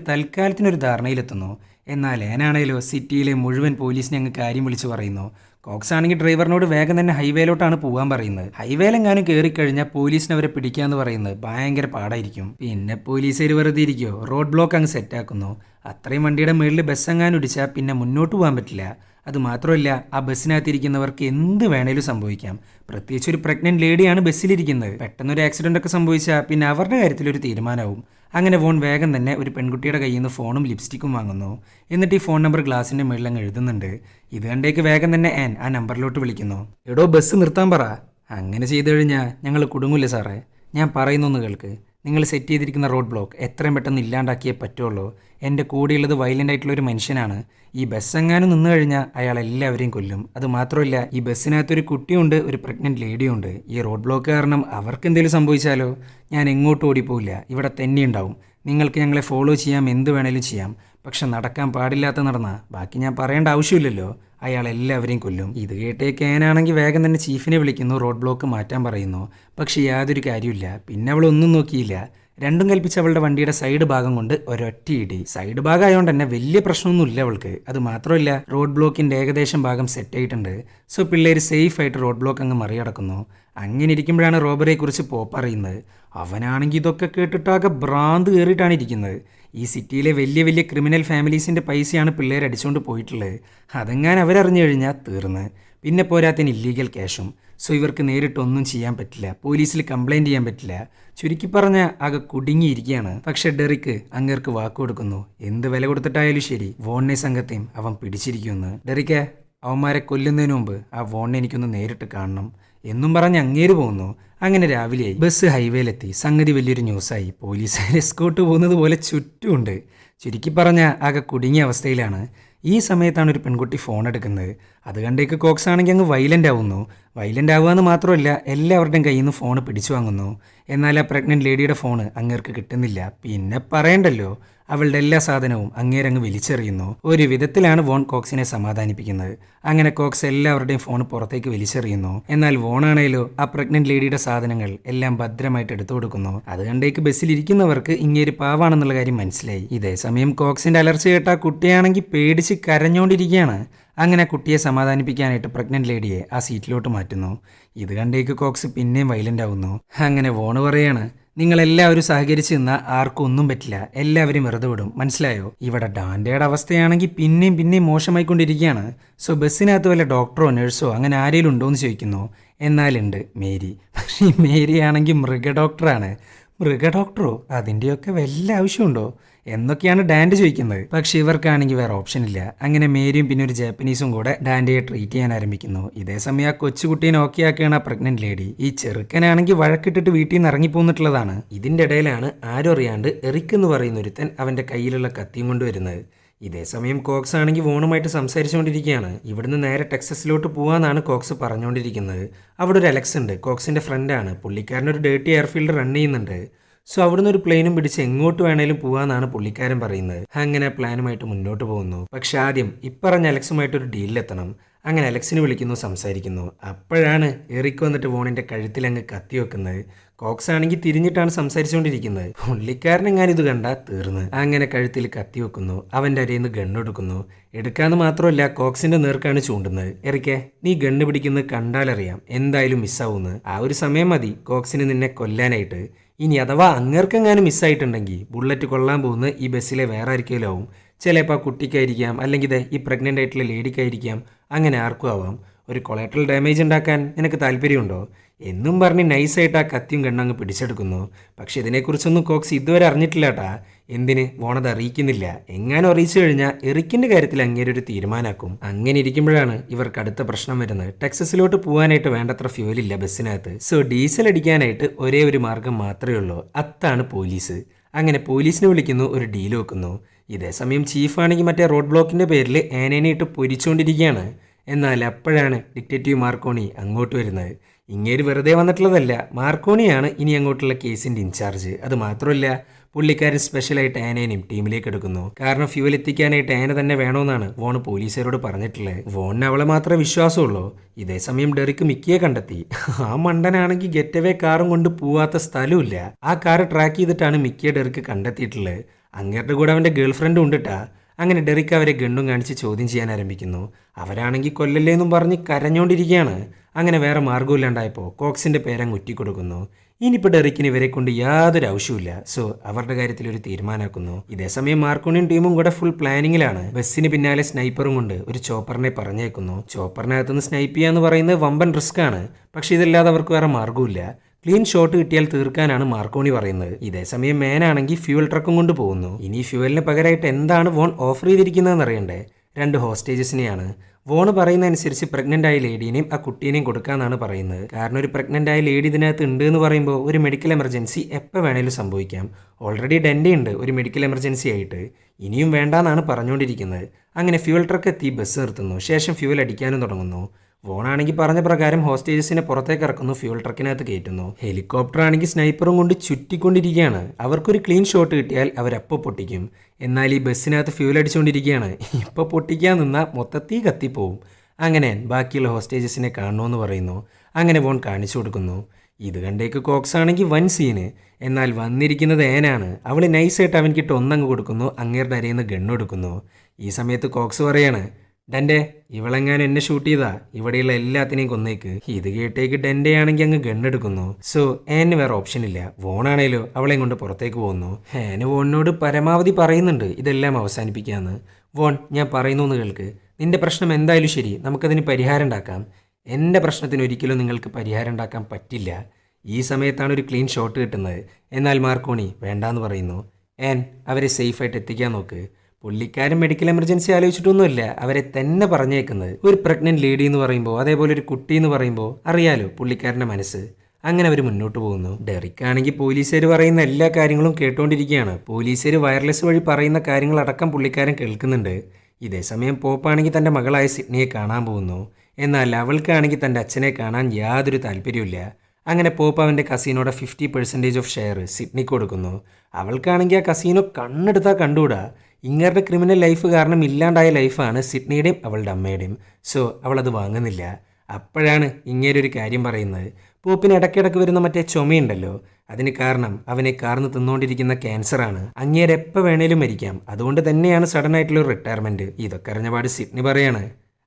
Speaker 1: തൽക്കാലത്തിനൊരു ധാരണയിലെത്തുന്നു. എന്നാൽ ഏനാണേലോ സിറ്റിയിലെ മുഴുവൻ പോലീസിനെ അങ്ങ് കാര്യം വിളിച്ചു പറയുന്നു. കോക്സ് ആണെങ്കിൽ ഡ്രൈവറിനോട് വേഗം തന്നെ ഹൈവേയിലോട്ടാണ് പോകാൻ പറയുന്നത്. ഹൈവേയിലെങ്ങാനും കയറിക്കഴിഞ്ഞാൽ പോലീസിനെ അവരെ പിടിക്കാന്ന് പറയുന്നത് ഭയങ്കര പാടായിരിക്കും. പിന്നെ പോലീസുകാർ വെറുതെ ഇരിക്കുമോ റോഡ് ബ്ലോക്ക് അങ്ങ് സെറ്റാക്കുന്നു അത്രയും വണ്ടിയുടെ മുകളിൽ ബസ് എങ്ങാനും ഇടിച്ചാൽ പിന്നെ മുന്നോട്ട് പോകാൻ പറ്റില്ല. അത് മാത്രമല്ല ആ ബസ്സിനകത്തിരിക്കുന്നവർക്ക് എന്ത് വേണേലും സംഭവിക്കാം. പ്രത്യേകിച്ച് ഒരു പ്രഗ്നന്റ് ലേഡിയാണ് ബസ്സിലിരിക്കുന്നത് പെട്ടെന്നൊരു ആക്സിഡന്റ് ഒക്കെ സംഭവിച്ചാൽ പിന്നെ അവരുടെ കാര്യത്തിലൊരു തീരുമാനമാവും. അങ്ങനെ ഫോൺ വേഗം തന്നെ ഒരു പെൺകുട്ടിയുടെ കയ്യിൽ നിന്ന് ഫോണും ലിപ്സ്റ്റിക്കും വാങ്ങുന്നു. എന്നിട്ട് ഈ ഫോൺ നമ്പർ ഗ്ലാസിന്റെ മുകളിൽ അങ്ങ് എഴുതുന്നുണ്ട്. ഇത് കണ്ടേക്ക് വേഗം തന്നെ ആൻ ആ നമ്പറിലോട്ട് വിളിക്കുന്നു. എടോ ബസ് നിർത്താൻ പറ. അങ്ങനെ ചെയ്തു കഴിഞ്ഞാൽ ഞങ്ങൾ കുടുങ്ങില്ല സാറേ? ഞാൻ പറയുന്നൊന്ന് കേൾക്ക്. നിങ്ങൾ സെറ്റ് ചെയ്തിരിക്കുന്ന റോഡ് ബ്ലോക്ക് എത്രയും പെട്ടെന്ന് ഇല്ലാണ്ടാക്കിയേ പറ്റുള്ളൂ. എന്റെ കൂടെയുള്ളത് വയലന്റ് ആയിട്ടുള്ള ഒരു മനുഷ്യനാണ്. ഈ ബസ് എങ്ങാനും നിന്നു കഴിഞ്ഞാൽ അയാൾ എല്ലാവരെയും കൊല്ലും. അത് മാത്രമല്ല ഈ ബസ്സിനകത്തൊരു കുട്ടിയുണ്ട് ഒരു പ്രഗ്നന്റ് ലേഡിയുണ്ട് ഈ റോഡ് ബ്ലോക്ക് കാരണം അവർക്ക് എന്തെങ്കിലും സംഭവിച്ചാലോ? ഞാൻ എങ്ങോട്ടും ഓടിപ്പോവില്ല. ഇവിടെ തന്നെ ഉണ്ടാവും. നിങ്ങൾക്ക് ഞങ്ങളെ ഫോളോ ചെയ്യാം എന്ത് വേണേലും ചെയ്യാം. പക്ഷെ നടക്കാൻ പാടില്ലാത്ത നടന്ന. ബാക്കി ഞാൻ പറയേണ്ട ആവശ്യമില്ലല്ലോ. അയാൾ എല്ലാവരെയും കൊല്ലും. ഇത് കേട്ടേ കേനാണെങ്കിൽ വേഗം തന്നെ ചീഫിനെ വിളിക്കുന്നു റോഡ് ബ്ലോക്ക് മാറ്റാൻ പറയുന്നു. പക്ഷെ യാതൊരു കാര്യമില്ല പിന്നെ അവൾ ഒന്നും നോക്കിയില്ല. രണ്ടും കൽപ്പിച്ച അവളുടെ വണ്ടിയുടെ സൈഡ് ഭാഗം കൊണ്ട് ഒരൊറ്റ ഇടി. സൈഡ് ഭാഗം ആയതുകൊണ്ട് തന്നെ വലിയ പ്രശ്നമൊന്നുമില്ല അവൾക്ക്. അത് മാത്രമല്ല റോഡ് ബ്ലോക്കിന്റെ ഏകദേശം ഭാഗം സെറ്റ് ആയിട്ടുണ്ട്. സോ പിള്ളേർ സേഫ് ആയിട്ട് റോഡ് ബ്ലോക്ക് അങ്ങ് മറികടക്കുന്നു. അങ്ങനെ ഇരിക്കുമ്പോഴാണ് റോബറിയെക്കുറിച്ച് പോപ്പ് അറിയുന്നത്. അവനാണെങ്കിൽ ഇതൊക്കെ കേട്ടിട്ടാകെ ഭ്രാന്ത് കയറിയിട്ടാണ് ഇരിക്കുന്നത്. ഈ സിറ്റിയിലെ വലിയ വലിയ ക്രിമിനൽ ഫാമിലീസിന്റെ പൈസയാണ് പിള്ളേർ അടിച്ചുകൊണ്ട് പോയിട്ടുള്ളത്. അതെങ്ങാൻ അവരറിഞ്ഞു കഴിഞ്ഞാൽ തീർന്ന്. പിന്നെ പോരാത്തിന് ഇല്ലീഗൽ ക്യാഷും സോ ഇവർക്ക് നേരിട്ടൊന്നും ചെയ്യാൻ പറ്റില്ല. പോലീസിൽ കംപ്ലൈന്റ് ചെയ്യാൻ പറ്റില്ല. ചുരുക്കി പറഞ്ഞ ആകെ കുടുങ്ങിയിരിക്കുകയാണ്. പക്ഷേ ഡെറിക്ക് അങ്ങേർക്ക് വാക്ക് കൊടുക്കുന്നു. എന്ത് വില കൊടുത്തിട്ടായാലും ശരി വോണ്ണെ സംഘത്തെയും അവൻ പിടിച്ചിരിക്കുമെന്ന്. ഡെറിക്ക് അവന്മാരെ കൊല്ലുന്നതിന് മുമ്പ് ആ വോണ്ണെ എനിക്കൊന്ന് നേരിട്ട് കാണണം. എന്നും പറഞ്ഞ് അങ്ങേര് പോകുന്നു. അങ്ങനെ രാവിലെ ബസ് ഹൈവേയിലെത്തി. സംഗതി വലിയൊരു ന്യൂസായി. പോലീസുകാർ എസ്കോട്ട് പോകുന്നത് പോലെ ചുറ്റുമുണ്ട്. ചുരുക്കി പറഞ്ഞ ആകെ കുടുങ്ങിയ അവസ്ഥയിലാണ്. ഈ സമയത്താണ് ഒരു പെൺകുട്ടി ഫോൺ എടുക്കുന്നത്. അത് കണ്ടേക്ക് കോക്സ് ആണെങ്കിൽ അങ്ങ് വൈലന്റ് ആവുന്നു. വൈലന്റ് ആവുക എന്ന് മാത്രമല്ല എല്ലാവരുടെയും കയ്യിൽ നിന്ന് ഫോൺ പിടിച്ചു വാങ്ങുന്നു. എന്നാൽ ആ പ്രഗ്നന്റ് ലേഡിയുടെ ഫോൺ അങ്ങേർക്ക് കിട്ടുന്നില്ല. പിന്നെ പറയണ്ടല്ലോ. അവളുടെ എല്ലാ സാധനവും അങ്ങേരങ്ങ് വലിച്ചെറിയുന്നു. ഒരു വിധത്തിലാണ് വോൺ കോക്സിനെ സമാധാനിപ്പിക്കുന്നത്. അങ്ങനെ കോക്സ് എല്ലാവരുടെയും ഫോൺ പുറത്തേക്ക് വലിച്ചെറിയുന്നു. എന്നാൽ വോണാണേലോ ആ പ്രഗ്നന്റ് ലേഡിയുടെ സാധനങ്ങൾ എല്ലാം ഭദ്രമായിട്ട് എടുത്തു കൊടുക്കുന്നു. അത് കണ്ടേക്ക് ബസ്സിലിരിക്കുന്നവർക്ക് ഇങ്ങേര് പാവാണെന്നുള്ള കാര്യം മനസ്സിലായി. ഇതേ സമയം കോക്സിന്റെ അലർച്ച കേട്ട കുട്ടിയാണെങ്കിൽ പേടിച്ച് കരഞ്ഞുകൊണ്ടിരിക്കുകയാണ് അങ്ങനെ കുട്ടിയെ സമാധാനിപ്പിക്കാനായിട്ട് പ്രഗ്നന്റ് ലേഡിയെ ആ സീറ്റിലോട്ട് മാറ്റുന്നു. ഇത് കണ്ടേക്ക് കോക്സ് പിന്നെയും വയലന്റ് ആവുന്നു. അങ്ങനെ വോണ് പറയാണ് നിങ്ങളെല്ലാവരും സഹകരിച്ച് നിന്നാൽ ആർക്കും ഒന്നും പറ്റില്ല. എല്ലാവരും വെറുതെ വിടും. മനസ്സിലായോ? ഇവിടെ ഡാൻഡയുടെ അവസ്ഥയാണെങ്കിൽ പിന്നെയും പിന്നെയും മോശമായിക്കൊണ്ടിരിക്കുകയാണ്. സോ ബസ്സിനകത്ത് വല്ല ഡോക്ടറോ നഴ്സോ അങ്ങനെ ആരെങ്കിലും ഉണ്ടോ എന്ന് ചോദിക്കുന്നു. എന്നാലുണ്ട് മേരി. പക്ഷേ ഈ മേരി ആണെങ്കിൽ മൃഗ ഡോക്ടറാണ് മൃഗ ഡോക്ടറോ അതിന്റെയൊക്കെ വല്ല ആവശ്യമുണ്ടോ? എന്നൊക്കെയാണ് ഡാൻഡ് ചോദിക്കുന്നത്. പക്ഷെ ഇവർക്കാണെങ്കിൽ വേറെ ഓപ്ഷൻ ഇല്ല. അങ്ങനെ മേരിയും പിന്നെ ഒരു ജാപ്പനീസും കൂടെ ഡാൻഡിയെ ട്രീറ്റ് ചെയ്യാൻ ആരംഭിക്കുന്നു. ഇതേ സമയം ആ കൊച്ചുകുട്ടീനെ ഓക്കെ ആ പ്രഗ്നന്റ് ലേഡി ഈ ചെറുക്കനാണെങ്കിൽ വഴക്കിട്ടിട്ട് വീട്ടിൽ നിന്ന് ഇറങ്ങി പോന്നിട്ടുള്ളതാണ് ഇതിന്റെ ഇടയിലാണ് ആരും അറിയാണ്ട് എറിക് എന്ന് പറയുന്ന ഒരുത്തൻ അവന്റെ കയ്യിലുള്ള കത്തിയും കൊണ്ടുവരുന്നത്. ഇതേ സമയം കോക്സ് ആണെങ്കിൽ വോണുമായിട്ട് സംസാരിച്ചുകൊണ്ടിരിക്കുകയാണ്. ഇവിടുന്ന് നേരെ ടെക്സസിലോട്ട് പോകാന്നാണ് കോക്സ് പറഞ്ഞുകൊണ്ടിരിക്കുന്നത്. അവിടെ ഒരു അലക്സ് ഉണ്ട്. കോക്സിന്റെ ഫ്രണ്ടാണ് പുള്ളിക്കാരൻ ഒരു ഡേർട്ടി എയർഫീൽഡ് റൺ ചെയ്യുന്നുണ്ട്. സോ അവിടുന്ന് ഒരു പ്ലെയിനും പിടിച്ച് എങ്ങോട്ട് വേണേലും പോവാന്നാണ് പുള്ളിക്കാരൻ പറയുന്നത്. അങ്ങനെ പ്ലാനുമായിട്ട് മുന്നോട്ട് പോകുന്നു. പക്ഷെ ആദ്യം ഇപ്പറഞ്ഞ അലക്സുമായിട്ട് ഒരു ഡീലിലെത്തണം അങ്ങനെ അലക്സിനെ വിളിക്കുന്നു സംസാരിക്കുന്നു. അപ്പോഴാണ് എറിക്ക് വന്നിട്ട് വോണിന്റെ കഴുത്തിൽ അങ്ങ് കത്തി വെക്കുന്നത്. കോക്സ് ആണെങ്കിൽ തിരിഞ്ഞിട്ടാണ് സംസാരിച്ചുകൊണ്ടിരിക്കുന്നത്. പുള്ളിക്കാരനെ ഞാൻ ഇത് കണ്ട തീർന്ന്. അങ്ങനെ കഴുത്തിൽ കത്തി വെക്കുന്നു. അവന്റെ അരയിൽ നിന്ന് ഗണ്ണെടുക്കുന്നു എടുക്കാന്ന്. മാത്രമല്ല കോക്സിന്റെ നേർക്കാണ് ചൂണ്ടുന്നത്. എറിക്കെ നീ ഗണ്ണ് പിടിക്കുന്നത് കണ്ടാലറിയാം. എന്തായാലും മിസ്സാവുന്നു ആ ഒരു സമയം മതി. കോക്സിന് നിന്നെ കൊല്ലാനായിട്ട്. ഇനി അഥവാ അങ്ങേർക്കെങ്ങാനും മിസ്സായിട്ടുണ്ടെങ്കിൽ ബുള്ളറ്റ് കൊള്ളാൻ പോകുന്ന ഈ ബസ്സിലെ വേറെ ആർക്കെങ്കിലും ആവും. ചിലപ്പോൾ കുട്ടിക്കായിരിക്കാം അല്ലെങ്കിൽ ഈ പ്രഗ്നന്റ് ആയിട്ടുള്ള ലേഡിക്കായിരിക്കാം അങ്ങനെ ആർക്കും ആവാം. ഒരു കൊളാട്രൽ ഡാമേജ് ഉണ്ടാക്കാൻ നിനക്ക് താല്പര്യമുണ്ടോ? എന്നും പറഞ്ഞ് നൈസായിട്ട് ആ കത്തിയും കണ്ണങ്ങ് പിടിച്ചെടുക്കുന്നു. പക്ഷെ ഇതിനെക്കുറിച്ചൊന്നും കോക്സ് ഇതുവരെ അറിഞ്ഞിട്ടില്ല കേട്ടാ എന്തിന്? വോണത് അറിയിക്കുന്നില്ല. എങ്ങാനും അറിയിച്ചു കഴിഞ്ഞാൽ എറിക്കിന്റെ കാര്യത്തിൽ അങ്ങേരെ ഒരു തീരുമാനമാക്കും അങ്ങനെ ഇരിക്കുമ്പോഴാണ് ഇവർക്ക് അടുത്ത പ്രശ്നം വരുന്നത്. ടെക്സസിലോട്ട് പോകാനായിട്ട് വേണ്ടത്ര ഫ്യൂൽ ഇല്ല ബസ്സിനകത്ത്. സോ ഡീസൽ അടിക്കാനായിട്ട് ഒരേ ഒരു മാർഗം മാത്രമേ ഉള്ളൂ. അത്താണ് പോലീസ്. അങ്ങനെ പോലീസിനെ വിളിക്കുന്നു ഒരു ഡീൽ വെക്കുന്നു. ഇതേ സമയം ചീഫാണെങ്കിൽ മറ്റേ റോഡ് ബ്ലോക്കിന്റെ പേരിൽ ആനേനെ ഇട്ട് പൊരിച്ചുകൊണ്ടിരിക്കുകയാണ് എന്നാൽ അപ്പോഴാണ് ഡിക്റ്റേറ്റീവ് മാർക്കോണി അങ്ങോട്ട് വരുന്നത്. ഇങ്ങേര് വെറുതെ വന്നിട്ടുള്ളതല്ല. മാർക്കോണിയാണ് ഇനി അങ്ങോട്ടുള്ള കേസിന്റെ ഇൻചാർജ്. അത് മാത്രമല്ല പുള്ളിക്കാരൻ സ്പെഷ്യലായിട്ട് ആനേനെയും ടീമിലേക്ക് എടുക്കുന്നു. കാരണം ഫ്യൂവൽ എത്തിക്കാനായിട്ട് ആന തന്നെ വേണമെന്നാണ് വോൺ പോലീസുകാരോട് പറഞ്ഞിട്ടുള്ളത്. വോണിന് അവളെ മാത്രമേ വിശ്വാസമുള്ളൂ. ഇതേ സമയം ഡെറിക്ക് മിക്കിയെ കണ്ടെത്തി. ആ മണ്ടനാണെങ്കിൽ ഗെറ്റവേ കാറും കൊണ്ട് പോവാത്ത സ്ഥലമില്ല ആ കാർ ട്രാക്ക് ചെയ്തിട്ടാണ് മിക്കിയെ ഡെറിക്ക് കണ്ടെത്തിയിട്ടുള്ളത്. അങ്ങേരുടെ കൂടെ അവന്റെ ഗേൾഫ്രണ്ടും ഉണ്ടിട്ടാ. അങ്ങനെ ഡെറിക്ക് അവരെ ഗണ്ണും കാണിച്ച് ചോദ്യം ചെയ്യാൻ ആരംഭിക്കുന്നു. അവരാണെങ്കിൽ കൊല്ലല്ലേ എന്നും പറഞ്ഞ് കരഞ്ഞുകൊണ്ടിരിക്കുകയാണ് അങ്ങനെ വേറെ മാർഗമില്ലാണ്ടായപ്പോൾ കോക്സിന്റെ പേരങ്ങ് കൊടുക്കുന്നു. ഇനിയിപ്പോൾ ഡെറിക്കിന് ഇവരെ കൊണ്ട് യാതൊരു ആവശ്യമില്ല സോ അവരുടെ കാര്യത്തിൽ ഒരു തീരുമാനമാക്കുന്നു. ഇതേസമയം മാർക്കോണിയും ടീമും കൂടെ ഫുൾ പ്ലാനിങ്ങിലാണ് ബസ്സിന് പിന്നാലെ സ്നൈപ്പറും കൊണ്ട് ഒരു ചോപ്പറിനെ പറഞ്ഞേക്കുന്നു ചോപ്പറിനകത്തുനിന്ന് സ്നൈപ്പ് ചെയ്യാന്ന് പറയുന്നത് വമ്പൻ റിസ്ക് ആണ്. പക്ഷെ ഇതല്ലാതെ അവർക്ക് വേറെ മാർഗമില്ല ക്ലീൻ ഷോട്ട് കിട്ടിയാൽ തീർക്കാനാണ് മാർക്കോണി പറയുന്നത്. ഇതേസമയം മേനാണെങ്കിൽ ഫ്യൂൽ ട്രക്കും കൊണ്ട് പോകുന്നു. ഇനി ഫ്യൂവലിന് പകരമായിട്ട് എന്താണ് വോൺ ഓഫർ ചെയ്തിരിക്കുന്നതെന്ന് അറിയണ്ടേ? രണ്ട് ഹോസ്റ്റേജസിനെയാണ് വോണ് പറയുന്നതനുസരിച്ച് പ്രഗ്നന്റ് ആയ ലേഡീനെയും ആ കുട്ടീനെയും കൊടുക്കാന്നാണ് പറയുന്നത്. കാരണം ഒരു പ്രഗ്നന്റ് ആയ ലേഡി ഇതിനകത്ത് ഉണ്ട് എന്ന് പറയുമ്പോൾ ഒരു മെഡിക്കൽ എമർജൻസി എപ്പോൾ വേണേലും സംഭവിക്കാം. ഓൾറെഡി ഡെൻഡി ഉണ്ട് ഒരു മെഡിക്കൽ എമർജൻസി ആയിട്ട്. ഇനിയും വേണ്ടാന്നാണ് പറഞ്ഞുകൊണ്ടിരിക്കുന്നത് അങ്ങനെ ഫ്യൂൽ ട്രക്ക് എത്തി ബസ് നിർത്തുന്നു. ശേഷം ഫ്യൂൽ അടിക്കാനും തുടങ്ങുന്നു. വോണാണെങ്കിൽ പറഞ്ഞ പ്രകാരം ഹോസ്റ്റേജസിനെ പുറത്തേക്ക് ഇറക്കുന്നു ഫ്യൂൾ ട്രക്കിനകത്ത് കയറ്റുന്നു. ഹെലികോപ്റ്റർ ആണെങ്കിൽ സ്നൈപ്പറും കൊണ്ട് ചുറ്റിക്കൊണ്ടിരിക്കുകയാണ്. അവർക്കൊരു ക്ലീൻ ഷോട്ട് കിട്ടിയാൽ അവരപ്പോൾ പൊട്ടിക്കും. എന്നാൽ ഈ ബസ്സിനകത്ത് ഫ്യൂൽ അടിച്ചുകൊണ്ടിരിക്കുകയാണ് ഇപ്പോൾ പൊട്ടിക്കാൻ നിന്നാൽ മൊത്തത്തിൽ കത്തിപ്പോവും. അങ്ങനെ ബാക്കിയുള്ള ഹോസ്റ്റേജസിനെ കാണണമെന്ന് പറയുന്നു. അങ്ങനെ വോൺ കാണിച്ചു കൊടുക്കുന്നു. ഇത് കണ്ടേക്ക് കോക്സ് ആണെങ്കിൽ വൻ സീന്. എന്നാൽ വന്നിരിക്കുന്നത് ഏനാണ്. അവൾ നൈസായിട്ട് അവൻകിട്ട് ഒന്നങ്ങ് കൊടുക്കുന്നു അങ്ങേരുടെ അരയിൽ നിന്ന് ഗണ്ണെടുക്കുന്നു ഈ സമയത്ത് കോക്സ് പറയാണ് ഡന്റെ ഇവളെങ്ങാനും എന്നെ ഷൂട്ട് ചെയ്താ? ഇവിടെയുള്ള എല്ലാത്തിനെയും കൊന്നേക്ക്. ഇത് കേട്ടേക്ക് ഡെന്റെ ആണെങ്കിൽ അങ്ങ് ഗണ്ണെടുക്കുന്നു സോ ഏന് വേറെ ഓപ്ഷൻ ഇല്ല. വോണാണേലോ അവളെയും കൊണ്ട് പുറത്തേക്ക് പോകുന്നു. ഏന് വോണിനോട് പരമാവധി പറയുന്നുണ്ട്. ഇതെല്ലാം അവസാനിപ്പിക്കാന്ന്. വോൺ ഞാൻ പറയുന്നു എന്ന് കേൾക്ക്. നിന്റെ പ്രശ്നം എന്തായാലും ശരി. നമുക്കതിന് പരിഹാരം ഉണ്ടാക്കാം. എന്റെ പ്രശ്നത്തിന് ഒരിക്കലും നിങ്ങൾക്ക് പരിഹാരം ഉണ്ടാക്കാൻ പറ്റില്ല. ഈ സമയത്താണ് ഒരു ക്ലീൻ ഷോട്ട് കിട്ടുന്നത്. എന്നാൽ മാർക്കോണി വേണ്ടാന്ന് പറയുന്നു. ഏൻ അവരെ സേഫായിട്ട് എത്തിക്കാൻ നോക്ക്. പുള്ളിക്കാരൻ മെഡിക്കൽ എമർജൻസി ആലോചിച്ചിട്ടൊന്നുമില്ല. അവരെ തന്നെ പറഞ്ഞേക്കുന്നത്. ഒരു പ്രഗ്നന്റ് ലേഡി എന്ന് പറയുമ്പോൾ അതേപോലെ ഒരു കുട്ടി എന്ന് പറയുമ്പോൾ അറിയാലോ പുള്ളിക്കാരന്റെ മനസ്സ്. അങ്ങനെ അവർ മുന്നോട്ട് പോകുന്നു. ഡെറിക്കാണെങ്കിൽ പോലീസുകാർ പറയുന്ന എല്ലാ കാര്യങ്ങളും കേട്ടുകൊണ്ടിരിക്കുകയാണ് പോലീസുകാർ വയർലെസ് വഴി പറയുന്ന കാര്യങ്ങളടക്കം പുള്ളിക്കാരൻ കേൾക്കുന്നുണ്ട്. ഇതേസമയം പോപ്പാണെങ്കിൽ തന്റെ മകളായ സിഡ്നിയെ കാണാൻ പോകുന്നു. എന്നാൽ അവൾക്കാണെങ്കിൽ തന്റെ അച്ഛനെ കാണാൻ യാതൊരു താല്പര്യമില്ല അങ്ങനെ പോപ്പ് അവന്റെ കസീനോടെ ഫിഫ്റ്റി പെർസെന്റേജ് ഓഫ് ഷെയർ സിഡ്നിക്ക് കൊടുക്കുന്നു. അവൾക്കാണെങ്കിൽ ആ കസീനോ കണ്ണെടുത്താൽ കണ്ടുകൂടാ. ഇങ്ങരുടെ ക്രിമിനൽ ലൈഫ് കാരണം ഇല്ലാണ്ടായ ലൈഫാണ് സിഡ്നിയുടെയും അവളുടെ അമ്മയുടെയും. സോ അവൾ അത് വാങ്ങുന്നില്ല. അപ്പോഴാണ് ഇങ്ങേരൊരു കാര്യം പറയുന്നത്. പോപ്പിന് ഇടയ്ക്കിടയ്ക്ക് വരുന്ന മറ്റേ ചുമയുണ്ടല്ലോ അതിന് കാരണം അവനെ കാർന്ന് തിന്നുകൊണ്ടിരിക്കുന്ന ക്യാൻസറാണ് അങ്ങേരെ എപ്പോൾ വേണേലും മരിക്കാം. അതുകൊണ്ട് തന്നെയാണ് സഡൻ ആയിട്ടുള്ള റിട്ടയർമെന്റ് ഇതൊക്കെ അറിഞ്ഞപാട് സിഡ്നി പറയാണ്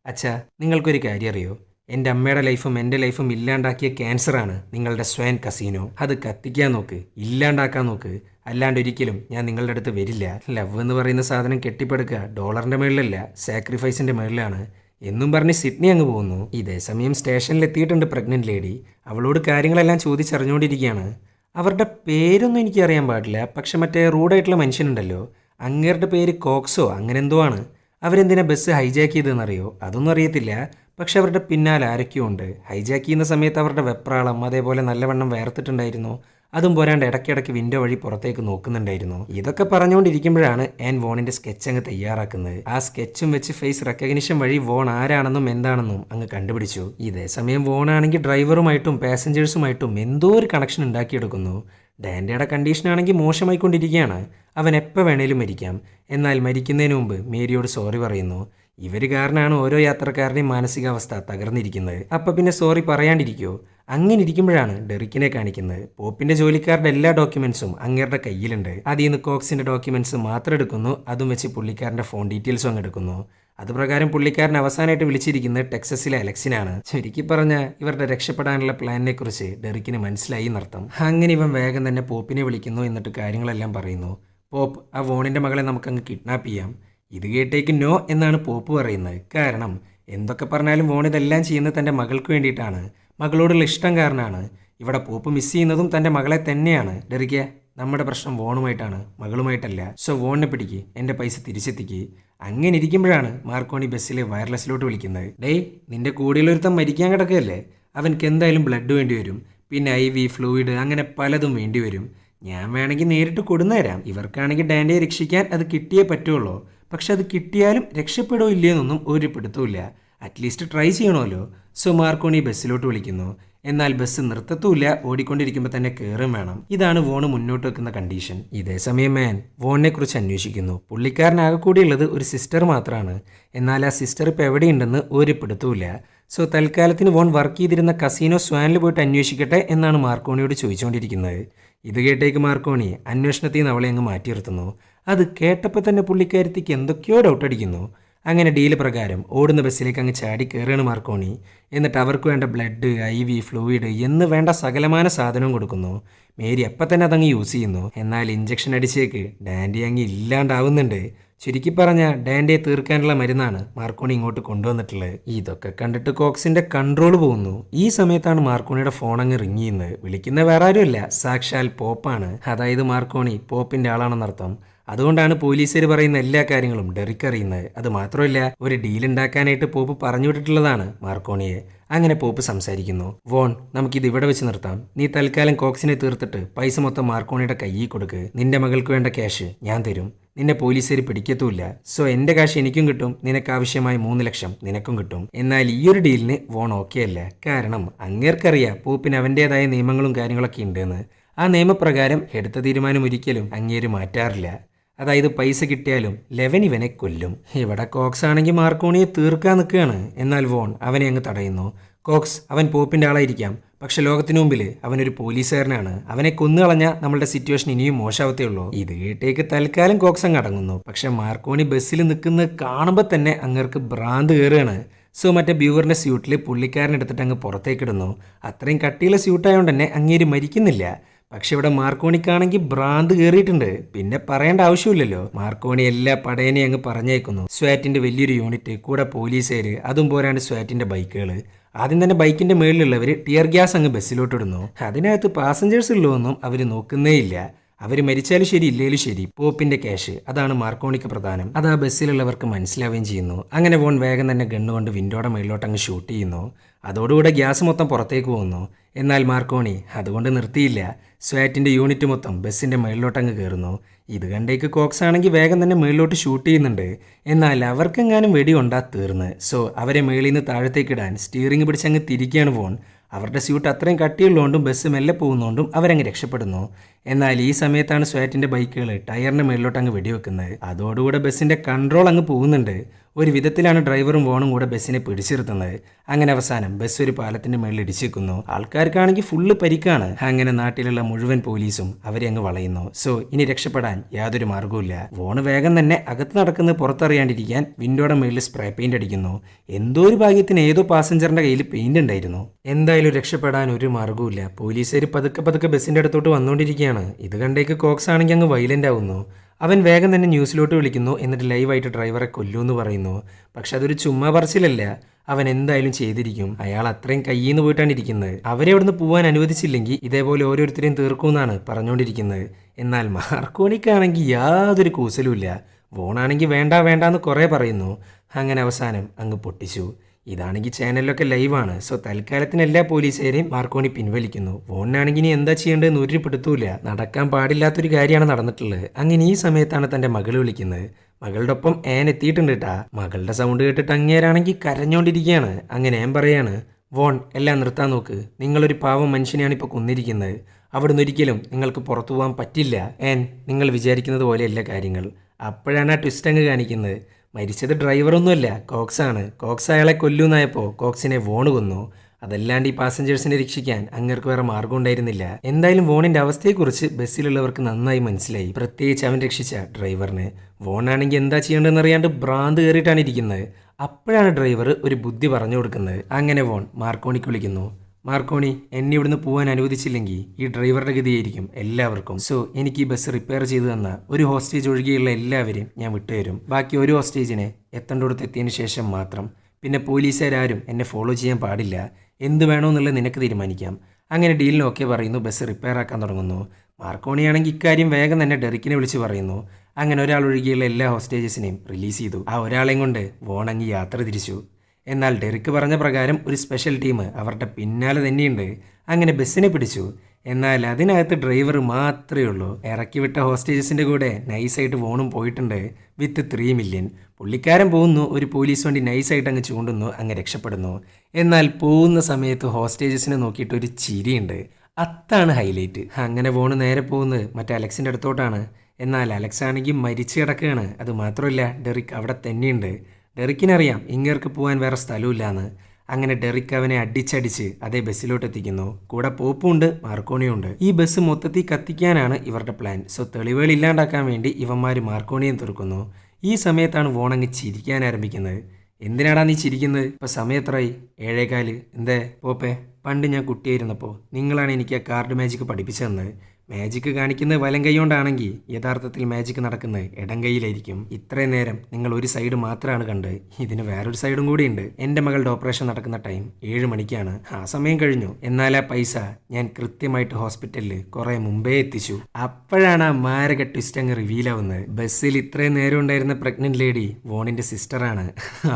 Speaker 1: അച്ഛാ നിങ്ങൾക്കൊരു കാര്യം അറിയോ? എന്റെ അമ്മയുടെ ലൈഫും എന്റെ ലൈഫും ഇല്ലാണ്ടാക്കിയ ക്യാൻസറാണ് നിങ്ങളുടെ സ്വയൻ കസീനോ. അത് കത്തിക്കാൻ നോക്ക് ഇല്ലാണ്ടാക്കാൻ നോക്ക്. അല്ലാണ്ട് ഒരിക്കലും ഞാൻ നിങ്ങളുടെ അടുത്ത് വരില്ല. ലവ് എന്ന് പറയുന്ന സാധനം കെട്ടിപ്പടുക്കുക ഡോളറിന്റെ മുകളിലല്ല സാക്രിഫൈസിന്റെ മുകളിലാണ് എന്നും പറഞ്ഞ് സിഡ്നി അങ്ങ് പോകുന്നു. ഇതേ സമയം സ്റ്റേഷനിൽ എത്തിയിട്ടുണ്ട് പ്രഗ്നന്റ് ലേഡി അവളോട് കാര്യങ്ങളെല്ലാം ചോദിച്ചറിഞ്ഞുകൊണ്ടിരിക്കുകയാണ്. അവരുടെ പേരൊന്നും എനിക്ക് അറിയാൻ പാടില്ല. പക്ഷെ മറ്റേ റൂഡായിട്ടുള്ള മനുഷ്യനുണ്ടല്ലോ. അങ്ങേരുടെ പേര് കോക്സോ അങ്ങനെ എന്തോ ആണ്. അവരെന്തിനാ ബസ് ഹൈജാക്ക് ചെയ്തതെന്നറിയോ? അതൊന്നും അറിയത്തില്ല. പക്ഷെ അവരുടെ പിന്നാലെ ആരൊക്കെയോ ഉണ്ട്. ഹൈജാക്ക് ചെയ്യുന്ന സമയത്ത് അവരുടെ വെപ്രാളം അതേപോലെ നല്ലവണ്ണം വേർത്തിട്ടുണ്ടായിരുന്നു. അതും പോരാണ്ട് ഇടയ്ക്കിടയ്ക്ക് വിൻഡോ വഴി പുറത്തേക്ക് നോക്കുന്നുണ്ടായിരുന്നു. ഇതൊക്കെ പറഞ്ഞുകൊണ്ടിരിക്കുമ്പോഴാണ് ആൻ വോണിന്റെ സ്കെച്ച് അങ്ങ് തയ്യാറാക്കുന്നത്. ആ സ്കെച്ചും വെച്ച് ഫേസ് റെക്കഗ്നിഷൻ വഴി വോൺ ആരാണെന്നും എന്താണെന്നും അങ്ങ് കണ്ടുപിടിച്ചു. ഇതേ സമയം വോണാണെങ്കിൽ ഡ്രൈവറുമായിട്ടും പാസഞ്ചേഴ്സുമായിട്ടും എന്തോ ഒരു കണക്ഷൻ ഉണ്ടാക്കിയെടുക്കുന്നു. ഡാൻഡയുടെ കണ്ടീഷനാണെങ്കിൽ മോശമായിക്കൊണ്ടിരിക്കുകയാണ്. അവൻ എപ്പോൾ വേണേലും മരിക്കാം. എന്നാൽ മരിക്കുന്നതിന് മുമ്പ് മേരിയോട് സോറി പറയുന്നു. ഇവർ കാരണമാണ് ഓരോ യാത്രക്കാരുടെയും മാനസികാവസ്ഥ തകർന്നിരിക്കുന്നത്. അപ്പം പിന്നെ സോറി പറയാണ്ടിരിക്കുമോ അങ്ങനെ ഇരിക്കുമ്പോഴാണ് ഡെറിക്കിനെ കാണിക്കുന്നത്. പോപ്പിന്റെ ജോലിക്കാരുടെ എല്ലാ ഡോക്യുമെന്റ്സും അങ്ങേരുടെ കയ്യിലുണ്ട്. അതിൽ നിന്ന് കോക്സിന്റെ ഡോക്യുമെന്റ്സ് മാത്രം എടുക്കുന്നു. അതും വെച്ച് പുള്ളിക്കാരന്റെ ഫോൺ ഡീറ്റെയിൽസും അങ്ങ് എടുക്കുന്നു. അതുപ്രകാരം പുള്ളിക്കാരൻ അവസാനമായിട്ട് വിളിച്ചിരിക്കുന്നത് ടെക്സസിലെ അലക്സിനാണ്. ചുരുക്കി പറഞ്ഞ ഇവരുടെ രക്ഷപ്പെടാനുള്ള പ്ലാനിനെ കുറിച്ച് ഡെറിക്കിന് മനസ്സിലായി എന്നർത്ഥം. അങ്ങനെ ഇവൻ വേഗം തന്നെ പോപ്പിനെ വിളിക്കുന്നു എന്നിട്ട് കാര്യങ്ങളെല്ലാം പറയുന്നു. പോപ്പ് ആ വോണിന്റെ മകളെ നമുക്കങ്ങ് കിഡ്നാപ്പ് ചെയ്യാം. ഇത് കേട്ടേക്ക് നോ എന്നാണ് പോപ്പ് പറയുന്നത്. കാരണം എന്തൊക്കെ പറഞ്ഞാലും വോൺ ഇതെല്ലാം ചെയ്യുന്നത് തന്റെ മകൾക്ക് വേണ്ടിയിട്ടാണ്. മകളോടുള്ള ഇഷ്ടം കാരണമാണ്. ഇവിടെ പോപ്പ് മിസ് ചെയ്യുന്നതും തന്റെ മകളെ തന്നെയാണ്. ഡെറിക്ക നമ്മുടെ പ്രശ്നം വോണുമായിട്ടാണ്. മകളുമായിട്ടല്ല. സോ വോണിനെ പിടിക്ക്. എന്റെ പൈസ തിരിച്ചെത്തിക്ക്. അങ്ങനെ ഇരിക്കുമ്പോഴാണ് മാർക്കോണി ബസ്സിലെ വയർലെസ്സിലോട്ട് വിളിക്കുന്നത്. ഡേ നിന്റെ കൂടെയുള്ളൊരുത്തം മരിക്കാൻ കിടക്കുകയല്ലേ? അവൻക്ക് എന്തായാലും ബ്ലഡ് വേണ്ടി വരും. പിന്നെ ഐ വി ഫ്ലൂയിഡ് അങ്ങനെ പലതും വേണ്ടി വരും. ഞാൻ വേണമെങ്കിൽ നേരിട്ട് കൊടുന്നുതരാം ഇവർക്കാണെങ്കിൽ ഡാൻഡിയെ രക്ഷിക്കാൻ അത് കിട്ടിയേ പറ്റുള്ളൂ. പക്ഷെ അത് കിട്ടിയാലും രക്ഷപ്പെടോ ഇല്ലയെന്നൊന്നും ഒരു പിടുത്തമില്ല അറ്റ്ലീസ്റ്റ് ട്രൈ ചെയ്യണമല്ലോ. സോ മാർക്കോണി ബസ്സിലോട്ട് വിളിക്കുന്നു. എന്നാൽ ബസ് നിർത്തത്തുമില്ല. ഓടിക്കൊണ്ടിരിക്കുമ്പോൾ തന്നെ കയറും വേണം. ഇതാണ് വോണ് മുന്നോട്ട് വെക്കുന്ന കണ്ടീഷൻ. ഇതേ സമയം മാൻ വോണിനെ കുറിച്ച് അന്വേഷിക്കുന്നു. പുള്ളിക്കാരനാകെ കൂടിയുള്ളത് ഒരു സിസ്റ്റർ മാത്രമാണ് എന്നാൽ ആ സിസ്റ്റർ ഇപ്പോൾ എവിടെയുണ്ടെന്ന് ഒരു പിടുത്തമില്ല സോ തൽക്കാലത്തിന് വോൺ വർക്ക് ചെയ്തിരുന്ന കസീനോ സ്വാനിൽ പോയിട്ട് അന്വേഷിക്കട്ടെ എന്നാണ് മാർക്കോണിയോട് ചോദിച്ചുകൊണ്ടിരിക്കുന്നത് ഇത് കേട്ടേക്ക് മാർക്കോണി അന്വേഷണത്തിൽ നിന്ന് അവളെ അങ്ങ് മാറ്റി നിർത്തുന്നു അത് കേട്ടപ്പോൾ തന്നെ പുള്ളിക്കാരത്തിക്ക് എന്തൊക്കെയോ ഡൗട്ട് അടിക്കുന്നു. അങ്ങനെ ഡീൽ പ്രകാരം ഓടുന്ന ബസ്സിലേക്ക് അങ്ങ് ചാടി കയറുകയാണ് മാർക്കോണി. എന്നിട്ട് അവർക്ക് വേണ്ട ബ്ലഡ് ഐ വി ഫ്ലൂയിഡ് എന്ന് വേണ്ട സകലമാന സാധനവും കൊടുക്കുന്നു. മേരി അപ്പം തന്നെ അതങ്ങ് യൂസ് ചെയ്യുന്നു. എന്നാൽ ഇഞ്ചക്ഷൻ അടിച്ചേക്ക് ഡാൻഡി അങ്ങ് ഇല്ലാണ്ടാവുന്നുണ്ട്. ചുരുക്കി പറഞ്ഞ ഡാൻഡിയെ തീർക്കാനുള്ള മരുന്നാണ് മാർക്കോണി ഇങ്ങോട്ട് കൊണ്ടുവന്നിട്ടുള്ളത്. ഇതൊക്കെ കണ്ടിട്ട് കോക്സിന്റെ കൺട്രോൾ പോകുന്നു. ഈ സമയത്താണ് മാർക്കോണിയുടെ ഫോൺ അങ്ങ് റിങ് ചെയ്യുന്നത്. വിളിക്കുന്ന വേറെ ആരുമല്ല. സാക്ഷാൽ പോപ്പാണ്. അതായത് മാർക്കോണി പോപ്പിന്റെ ആളാണെന്നർത്ഥം. അതുകൊണ്ടാണ് പോലീസുകാർ പറയുന്ന എല്ലാ കാര്യങ്ങളും ഡെറിക്ക് അറിയുന്നത്. അത് മാത്രമല്ല ഒരു ഡീൽ ഉണ്ടാക്കാനായിട്ട് പോപ്പ് പറഞ്ഞു വിട്ടിട്ടുള്ളതാണ് മാർക്കോണിയെ. അങ്ങനെ പോപ്പ് സംസാരിക്കുന്നു. വോൺ നമുക്കിത് ഇവിടെ വെച്ച് നിർത്താം. നീ തൽക്കാലം കോക്സിനെ തീർത്തിട്ട് പൈസ മൊത്തം മാർക്കോണിയുടെ കയ്യിൽ കൊടുക്ക്. നിന്റെ മകൾക്ക് വേണ്ട ക്യാഷ് ഞാൻ തരും. നിന്നെ പോലീസുകാർ പിടിക്കത്തുമില്ല. സോ എന്റെ കാശ് എനിക്കും കിട്ടും. നിനക്ക് ആവശ്യമായ മൂന്ന് ലക്ഷം നിനക്കും കിട്ടും. എന്നാൽ ഈ ഒരു ഡീലിന് വോൺ ഓക്കെ അല്ല. കാരണം അങ്ങേർക്കറിയാം പോപ്പിന് അവന്റെതായ നിയമങ്ങളും കാര്യങ്ങളൊക്കെ ഉണ്ടെന്ന്. ആ നിയമപ്രകാരം എടുത്ത തീരുമാനം ഒരിക്കലും അങ്ങേര് മാറ്റാറില്ല. അതായത് പൈസ കിട്ടിയാലും ലെവൻ ഇവനെ കൊല്ലും. ഇവിടെ കോക്സ് ആണെങ്കിൽ മാർക്കോണിയെ തീർക്കാൻ നിൽക്കുകയാണ്. എന്നാൽ വോൺ അവനെ അങ്ങ് തടയുന്നു. കോക്സ് അവൻ പോപ്പിന്റെ ആളായിരിക്കാം. പക്ഷെ ലോകത്തിനു മുമ്പിൽ അവനൊരു പോലീസുകാരനാണ്. അവനെ കൊന്നുകളഞ്ഞാൽ നമ്മളുടെ സിറ്റുവേഷൻ ഇനിയും മോശാവത്തേ ഉള്ളൂ. ഇത് കേട്ടേക്ക് തൽക്കാലം കോക്സ് അങ്ങ് അടങ്ങുന്നു. പക്ഷെ മാർക്കോണി ബസ്സിൽ നിൽക്കുന്നത് കാണുമ്പോൾ തന്നെ അങ്ങർക്ക് ഭ്രാന്ത് കയറുകയാണ്. സോ മറ്റേ ബ്യൂവറിന്റെ സ്യൂട്ടിൽ പുള്ളിക്കാരൻ എടുത്തിട്ട് അങ്ങ് പുറത്തേക്കിടുന്നു അത്രയും കട്ടിയുള്ള സ്യൂട്ടായതുകൊണ്ട് തന്നെ അങ്ങേര് മരിക്കുന്നില്ല. പക്ഷെ ഇവിടെ മാർക്കോണിക്കാണെങ്കിൽ ഭ്രാന്ത് കയറിയിട്ടുണ്ട് പിന്നെ പറയേണ്ട ആവശ്യമില്ലല്ലോ. മാർക്കോണി എല്ലാ പടയനെയും അങ്ങ് പറഞ്ഞേക്കുന്നു. സ്വാറ്റിന്റെ വലിയൊരു യൂണിറ്റ് കൂടെ പോലീസുകാര് അതും പോരാണ് സ്വാറ്റിന്റെ ബൈക്കുകൾ ആദ്യം തന്നെ ബൈക്കിന്റെ മേളിലുള്ളവർ ടിയർ ഗ്യാസ് അങ്ങ് ബസ്സിലോട്ട് ഇടുന്നു അതിനകത്ത് പാസഞ്ചേഴ്സ് ഉള്ളതൊന്നും അവർ നോക്കുന്നേ ഇല്ല അവർ മരിച്ചാലും ശരി ഇല്ലേലും ശരി പോപ്പിന്റെ ക്യാഷ്. അതാണ് മാർക്കോണിക്ക് പ്രധാനം. അത് ആ ബസ്സിലുള്ളവർക്ക് മനസ്സിലാവുകയും ചെയ്യുന്നു. അങ്ങനെ പോകാൻ വേഗം തന്നെ ഗണ്ണുകൊണ്ട് വിൻഡോയുടെ മേളിലോട്ട് അങ്ങ് ഷൂട്ട് ചെയ്യുന്നു. അതോടുകൂടെ ഗ്യാസ് മൊത്തം പുറത്തേക്ക് പോകുന്നു എന്നാൽ മാർക്കോണി അതുകൊണ്ട് നിർത്തിയില്ല. സ്വാറ്റിന്റെ യൂണിറ്റ് മൊത്തം ബസ്സിന്റെ മുകളിലോട്ടങ്ങ് കയറുന്നു. ഇത് കണ്ടേക്ക് കോക്സ് ആണെങ്കിൽ വേഗം തന്നെ മുകളിലോട്ട് ഷൂട്ട് ചെയ്യുന്നുണ്ട്. എന്നാൽ അവർക്കെങ്ങാനും വെടി കൊണ്ടാ തീർന്ന്. സോ അവരെ മുകളിൽ നിന്ന് താഴത്തേക്കിടാൻ സ്റ്റിയറിംഗ് പിടിച്ചങ്ങ് തിരിക്കുകയാണ് ഫോൺ. അവരുടെ സ്യൂട്ട് അത്രയും കട്ടിയുള്ളതുകൊണ്ടും ബസ് മെല്ലെ പോകുന്നതുകൊണ്ടും അവരങ്ങ് രക്ഷപ്പെടുന്നു. എന്നാൽ ഈ സമയത്താണ് സ്വാറ്റിന്റെ ബൈക്കുകൾ ടയറിന്റെ മുകളിലോട്ട് അങ്ങ് വെടിവെക്കുന്നത്. അതോടുകൂടെ ബസ്സിന്റെ കൺട്രോൾ അങ്ങ് പോകുന്നുണ്ട്. ഒരു വിധത്തിലാണ് ഡ്രൈവറും വോണും കൂടെ ബസ്സിനെ പിടിച്ചിരുത്തുന്നത്. അങ്ങനെ അവസാനം ബസ് ഒരു പാലത്തിന്റെ മേളിൽ ഇടിച്ചിരിക്കുന്നു ആൾക്കാർക്കാണെങ്കിൽ ഫുള്ള് പരിക്കാണ്. അങ്ങനെ നാട്ടിലുള്ള മുഴുവൻ പോലീസും അവരെ അങ്ങ് വളയുന്നു. സോ ഇനി രക്ഷപ്പെടാൻ യാതൊരു മാർഗവുമില്ല വോണ് വേഗം തന്നെ അകത്ത് നടക്കുന്നത് പുറത്തറിയാണ്ടിരിക്കാൻ വിൻഡോയുടെ മേളിൽ സ്പ്രേ പെയിന്റ് അടിക്കുന്നു. എന്തോ ഒരു ഭാഗ്യത്തിന് ഏതോ പാസഞ്ചറിന്റെ കയ്യിൽ പെയിന്റ് ഉണ്ടായിരുന്നു. എന്തായാലും രക്ഷപ്പെടാൻ ഒരു മാർഗവുമില്ല പോലീസുകാർ പതുക്കെ പതുക്കെ ബസ്സിന്റെ അടുത്തോട്ട് വന്നുകൊണ്ടിരിക്കുകയാണ് ഇത് കണ്ടേക്ക് കോക്സ് ആണെങ്കിൽ അങ്ങ് വൈലന്റ് ആവുന്നു. അവൻ വേഗം തന്നെ ന്യൂസിലോട്ട് വിളിക്കുന്നു എന്നിട്ട് ലൈവായിട്ട് ഡ്രൈവറെ കൊല്ലൂ കൊല്ലുമെന്ന് പറയുന്നു. പക്ഷെ അതൊരു ചുമ്മാ പറച്ചിലല്ല. അവൻ എന്തായാലും ചെയ്തിരിക്കും. അയാൾ അത്രയും കയ്യിൽ നിന്ന് പോയിട്ടാണ് ഇരിക്കുന്നത്. അവരെ അവിടുന്ന് പോകാൻ അനുവദിച്ചില്ലെങ്കിൽ ഇതേപോലെ ഓരോരുത്തരെയും തീർക്കുമെന്നാണ് പറഞ്ഞുകൊണ്ടിരിക്കുന്നത്. എന്നാൽ മാർക്കോണിക്കാണെങ്കിൽ യാതൊരു കൂസലുമില്ല. വോണാണെങ്കിൽ വേണ്ട വേണ്ട എന്ന് കുറേ പറയുന്നു. അങ്ങനെ അവസാനം അങ്ങ് പൊട്ടിച്ചു. ഇതാണെങ്കിൽ ചാനലിലൊക്കെ ലൈവാണ്. സോ തൽക്കാലത്തിന് എല്ലാ പോലീസുകാരെയും മാർക്കോണി പിൻവലിക്കുന്നു. ഫോണിനാണെങ്കിൽ ഇനി എന്താ ചെയ്യേണ്ടതെന്ന് ഒരു പിടുത്തൂല നടക്കാൻ പാടില്ലാത്തൊരു കാര്യമാണ് നടന്നിട്ടുള്ളത്. അങ്ങനെ ഈ സമയത്താണ് തന്റെ മകൾ വിളിക്കുന്നത്. മകളുടെ ഒപ്പം ഏൻ എത്തിയിട്ടുണ്ട് കേട്ടാ മകളുടെ സൗണ്ട് കേട്ടിട്ട് അങ്ങേരാണെങ്കിൽ കരഞ്ഞോണ്ടിരിക്കുകയാണ്. അങ്ങനെ ഏൻ പറയാണ് വോൺ എല്ലാം നിർത്താൻ നോക്ക്. നിങ്ങളൊരു പാവം മനുഷ്യനെയാണ് ഇപ്പോൾ കൊന്നിരിക്കുന്നത്. അവിടുന്ന് ഒരിക്കലും നിങ്ങൾക്ക് പുറത്തു പോകാൻ പറ്റില്ല. ഏൻ നിങ്ങൾ വിചാരിക്കുന്നത് പോലെയല്ല കാര്യങ്ങൾ. അപ്പോഴാണ് ആ ട്വിസ്റ്റ് അങ്ങ് കാണിക്കുന്നത്. മരിച്ചത് ഡ്രൈവറൊന്നുമല്ല കോക്സ് ആണ്. കോക്സ് അയാളെ കൊല്ലൂന്നായപ്പോൾ കോക്സിനെ വോണ് കൊന്നു. അതല്ലാണ്ട് ഈ പാസഞ്ചേഴ്സിനെ രക്ഷിക്കാൻ അങ്ങേർക്ക് വേറെ മാർഗം ഉണ്ടായിരുന്നില്ല. എന്തായാലും വോണിന്റെ അവസ്ഥയെക്കുറിച്ച് ബസ്സിലുള്ളവർക്ക് നന്നായി മനസ്സിലായി. പ്രത്യേകിച്ച് അവൻ രക്ഷിച്ച ഡ്രൈവറിന് വോണാണെങ്കിൽ എന്താ ചെയ്യേണ്ടതെന്ന് അറിയാണ്ട് ഭ്രാന്ത് കയറിയിട്ടാണ് ഇരിക്കുന്നത്. അപ്പോഴാണ് ഡ്രൈവർ ഒരു ബുദ്ധി പറഞ്ഞു കൊടുക്കുന്നത്. അങ്ങനെ വോൺ മാർക്കോണിക്ക് വിളിക്കുന്നു. മാർക്കോണി എന്നെ ഇവിടുന്ന് പോകാൻ അനുവദിച്ചില്ലെങ്കിൽ ഈ ഡ്രൈവറുടെ ഗതിയായിരിക്കും എല്ലാവർക്കും. സോ എനിക്ക് ഈ ബസ് റിപ്പയർ ചെയ്തു തന്ന ഒരു ഹോസ്റ്റേജ് ഒഴികെയുള്ള എല്ലാവരെയും ഞാൻ വിട്ടുതരും. ബാക്കി ഒരു ഹോസ്റ്റേജിനെ എത്തേണ്ടടുത്ത് എത്തിയതിന് ശേഷം മാത്രം. പിന്നെ പോലീസുകാരും എന്നെ ഫോളോ ചെയ്യാൻ പാടില്ല. എന്ത് വേണമെന്നുള്ളത് നിനക്ക് തീരുമാനിക്കാം. അങ്ങനെ ഡീലിന് ഓക്കെ പറയുന്നു ബസ് റിപ്പയർ ആക്കാൻ തുടങ്ങുന്നു. മാർക്കോണിയാണെങ്കിൽ ഇക്കാര്യം വേഗം തന്നെ ഡെറിക്കിനെ വിളിച്ച് പറയുന്നു. അങ്ങനെ ഒരാൾ ഒഴികെയുള്ള എല്ലാ ഹോസ്റ്റേജസിനെയും റിലീസ് ചെയ്തു. ആ ഒരാളെയും കൊണ്ട് വോണങ്ങി യാത്ര തിരിച്ചു. എന്നാൽ ഡെറിക്ക് പറഞ്ഞ പ്രകാരം ഒരു സ്പെഷ്യൽ ടീം അവരുടെ പിന്നാലെ തന്നെയുണ്ട്. അങ്ങനെ ബസ്സിനെ പിടിച്ചു. എന്നാൽ അതിനകത്ത് ഡ്രൈവർ മാത്രമേ ഉള്ളൂ. ഇറക്കി വിട്ട ഹോസ്റ്റേജസിന്റെ കൂടെ നൈസായിട്ട് ഫോണും പോയിട്ടുണ്ട്. വിത്ത് ത്രീ മില്യൺ പുള്ളിക്കാരൻ പോകുന്നു. ഒരു പോലീസ് വണ്ടി നൈസായിട്ട് അങ്ങ് ചൂണ്ടുന്നു. അങ്ങ് രക്ഷപ്പെടുന്നു. എന്നാൽ പോകുന്ന സമയത്ത് ഹോസ്റ്റേജസിനെ നോക്കിയിട്ട് ഒരു ചിരിയുണ്ട്. അത്താണ് ഹൈലൈറ്റ് അങ്ങനെ ഫോണ് നേരെ പോകുന്നത് മറ്റേ അലക്സിന്റെ അടുത്തോട്ടാണ്. എന്നാൽ അലക്സ് ആണെങ്കിൽ മരിച്ചു കിടക്കുകയാണ്. അത് മാത്രമല്ല ഡെറിക് അവിടെ തന്നെയുണ്ട്. ഡെറിക്കിനറിയാം ഇങ്ങേർക്ക് പോകാൻ വേറെ സ്ഥലമില്ലാന്ന് അങ്ങനെ ഡെറിക് അവനെ അടിച്ചടിച്ച് അതേ ബസ്സിലോട്ട് എത്തിക്കുന്നു കൂടെ പോപ്പുണ്ട് മാർക്കോണിയും ഉണ്ട് ഈ ബസ് മൊത്തത്തിൽ കത്തിക്കാനാണ് ഇവരുടെ പ്ലാൻ. സോ തെളിവുകൾ ഇല്ലാണ്ടാക്കാൻ വേണ്ടി ഇവന്മാർ മാർക്കോണിയും തുറക്കുന്നു ഈ സമയത്താണ് വോണങ്ങ് ചിരിക്കാൻ ആരംഭിക്കുന്നത്. എന്തിനാടാ നീ ചിരിക്കുന്നത്? ഇപ്പൊ സമയം എത്രയായി? ഏഴേകാൽ. എന്തേ പോപ്പേ? പണ്ട് ഞാൻ കുട്ടിയായിരുന്നപ്പോൾ നിങ്ങളാണ് എനിക്ക് ആ കാർഡ് മാജിക് പഠിപ്പിച്ചു തന്നത് മാജിക്ക് കാണിക്കുന്നത് വലം കൈ കൊണ്ടാണെങ്കിൽ യഥാർത്ഥത്തിൽ മാജിക് നടക്കുന്നത് ഇടം കൈയിലായിരിക്കും. ഇത്രയും നേരം നിങ്ങൾ ഒരു സൈഡ് മാത്രമാണ് കണ്ട് ഇതിന് വേറൊരു സൈഡും കൂടിയുണ്ട്. എന്റെ മകളുടെ ഓപ്പറേഷൻ നടക്കുന്ന ടൈം ഏഴ് മണിക്കാണ്. ആ സമയം കഴിഞ്ഞു. എന്നാൽ ആ പൈസ ഞാൻ കൃത്യമായിട്ട് ഹോസ്പിറ്റലിൽ കുറെ മുമ്പേ എത്തിച്ചു. അപ്പോഴാണ് ആ മാരക ട്വിസ്റ്റ് അങ്ങ് റിവീൽ ആവുന്നത്. ബസ്സിൽ ഇത്രയും നേരം ഉണ്ടായിരുന്ന പ്രഗ്നന്റ് ലേഡി വോണിന്റെ സിസ്റ്ററാണ്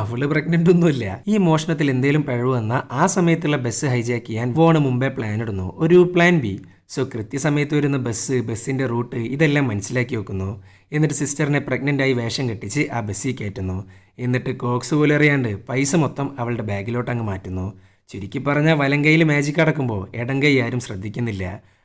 Speaker 1: അവൾ പ്രഗ്നന്റ് ഒന്നുമില്ല. ഈ മോഷണത്തിൽ എന്തെങ്കിലും പിഴവ് വന്നാൽ ആ സമയത്തുള്ള ബസ് ഹൈജാക്ക് ചെയ്യാൻ വോണ് മുമ്പേ പ്ലാൻ ഇടുന്നു. ഒരു പ്ലാൻ ബി സോ കൃത്യസമയത്ത് വരുന്ന ബസ് ബസ്സിന്റെ റൂട്ട് ഇതെല്ലാം മനസ്സിലാക്കി വെക്കുന്നു. എന്നിട്ട് സിസ്റ്ററിനെ പ്രഗ്നന്റ് ആയി വേഷം കെട്ടിച്ച് ആ ബസ്സിൽ കയറ്റുന്നു. എന്നിട്ട് കോക്സ് പോലെ അറിയാണ്ട് പൈസ മൊത്തം അവളുടെ ബാഗിലോട്ട് അങ്ങ് മാറ്റുന്നു. ചുരുക്കി പറഞ്ഞാൽ വലങ്കയിൽ മാജിക് അടക്കുമ്പോൾ ഇടം കൈ ആരും ശ്രദ്ധിക്കുന്നില്ല.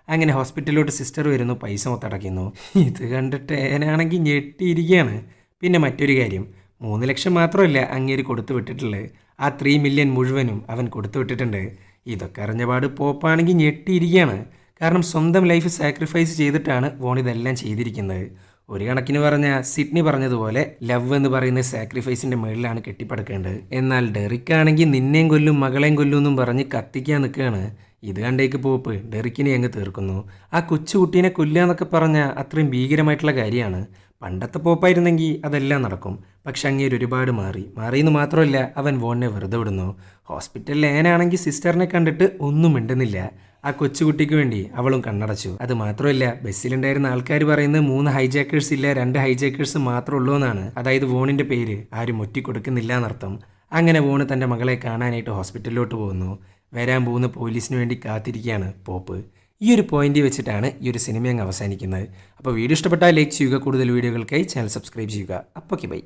Speaker 1: അങ്ങനെ ഹോസ്പിറ്റലിലോട്ട് സിസ്റ്റർ വരുന്നു പൈസ മൊത്തടയ്ക്കുന്നു ഇത് കണ്ടിട്ട് ഏനാണെങ്കിൽ ഞെട്ടിയിരിക്കുകയാണ്. പിന്നെ മറ്റൊരു കാര്യം മൂന്ന് ലക്ഷം മാത്രമല്ല അങ്ങേര് കൊടുത്തു വിട്ടിട്ടുള്ളത്. ആ ത്രീ മില്യൺ മുഴുവനും അവൻ കൊടുത്തു വിട്ടിട്ടുണ്ട്. ഇതൊക്കെ അറിഞ്ഞപാട് പോപ്പാണെങ്കിൽ ഞെട്ടിയിരിക്കുകയാണ്. കാരണം സ്വന്തം ലൈഫ് സാക്രിഫൈസ് ചെയ്തിട്ടാണ് വോൺ ഇതെല്ലാം ചെയ്തിരിക്കുന്നത്. ഒരു കണക്കിന് പറഞ്ഞ സിഡ്നി പറഞ്ഞതുപോലെ ലവ് എന്ന് പറയുന്ന സാക്രിഫൈസിന്റെ മുകളിലാണ് കെട്ടിപ്പടുക്കേണ്ടത്. എന്നാൽ ഡെറിക് ആണെങ്കിൽ നിന്നെയും കൊല്ലും മകളെയും കൊല്ലും എന്നും പറഞ്ഞ് കത്തിക്കാൻ നിൽക്കുകയാണ്. ഇത് കണ്ടേക്ക് പോപ്പ് ഡെറിക്കിനെ അങ്ങ് തീർക്കുന്നു. ആ കൊച്ചുകുട്ടീനെ കൊല്ലുക എന്നൊക്കെ പറഞ്ഞാൽ അത്രയും ഭീകരമായിട്ടുള്ള കാര്യമാണ്. പണ്ടത്തെ പോപ്പായിരുന്നെങ്കിൽ അതെല്ലാം നടക്കും. പക്ഷെ അങ്ങേര് ഒരുപാട് മാറി. മാറിയെന്ന് മാത്രമല്ല അവൻ വോണിനെ വെറുതെ വിടുന്നു. ഹോസ്പിറ്റലിൽ ഏനാണെങ്കിൽ സിസ്റ്ററിനെ കണ്ടിട്ട് ഒന്നും മിണ്ടുന്നില്ല. ആ കൊച്ചുകുട്ടിക്ക് വേണ്ടി അവളും കണ്ണടച്ചു. അത് മാത്രമല്ല ബസ്സിലുണ്ടായിരുന്ന ആൾക്കാർ പറയുന്നത് മൂന്ന് ഹൈജാക്കേഴ്സ് ഇല്ല രണ്ട് ഹൈജാക്കേഴ്സ് മാത്രമേ ഉള്ളൂ എന്നാണ്. അതായത് വോണിന്റെ പേര് ആരും ഒറ്റിക്കൊടുക്കുന്നില്ല എന്നർത്ഥം അങ്ങനെ വോണ് തന്റെ മകളെ കാണാനായിട്ട് ഹോസ്പിറ്റലിലോട്ട് പോകുന്നു. വരാൻ പോകുന്ന പോലീസിന് വേണ്ടി കാത്തിരിക്കുകയാണ് പോപ്പ്. ഈ ഒരു പോയിന്റ് വെച്ചിട്ടാണ് ഈ ഒരു സിനിമ അങ്ങ് അവസാനിക്കുന്നത്. അപ്പോൾ വീഡിയോ ഇഷ്ടപ്പെട്ടാൽ ലൈക്ക് ചെയ്യുക കൂടുതൽ വീഡിയോകൾക്കായി ചാനൽ സബ്സ്ക്രൈബ് ചെയ്യുക. അപ്പോൾ ബൈ.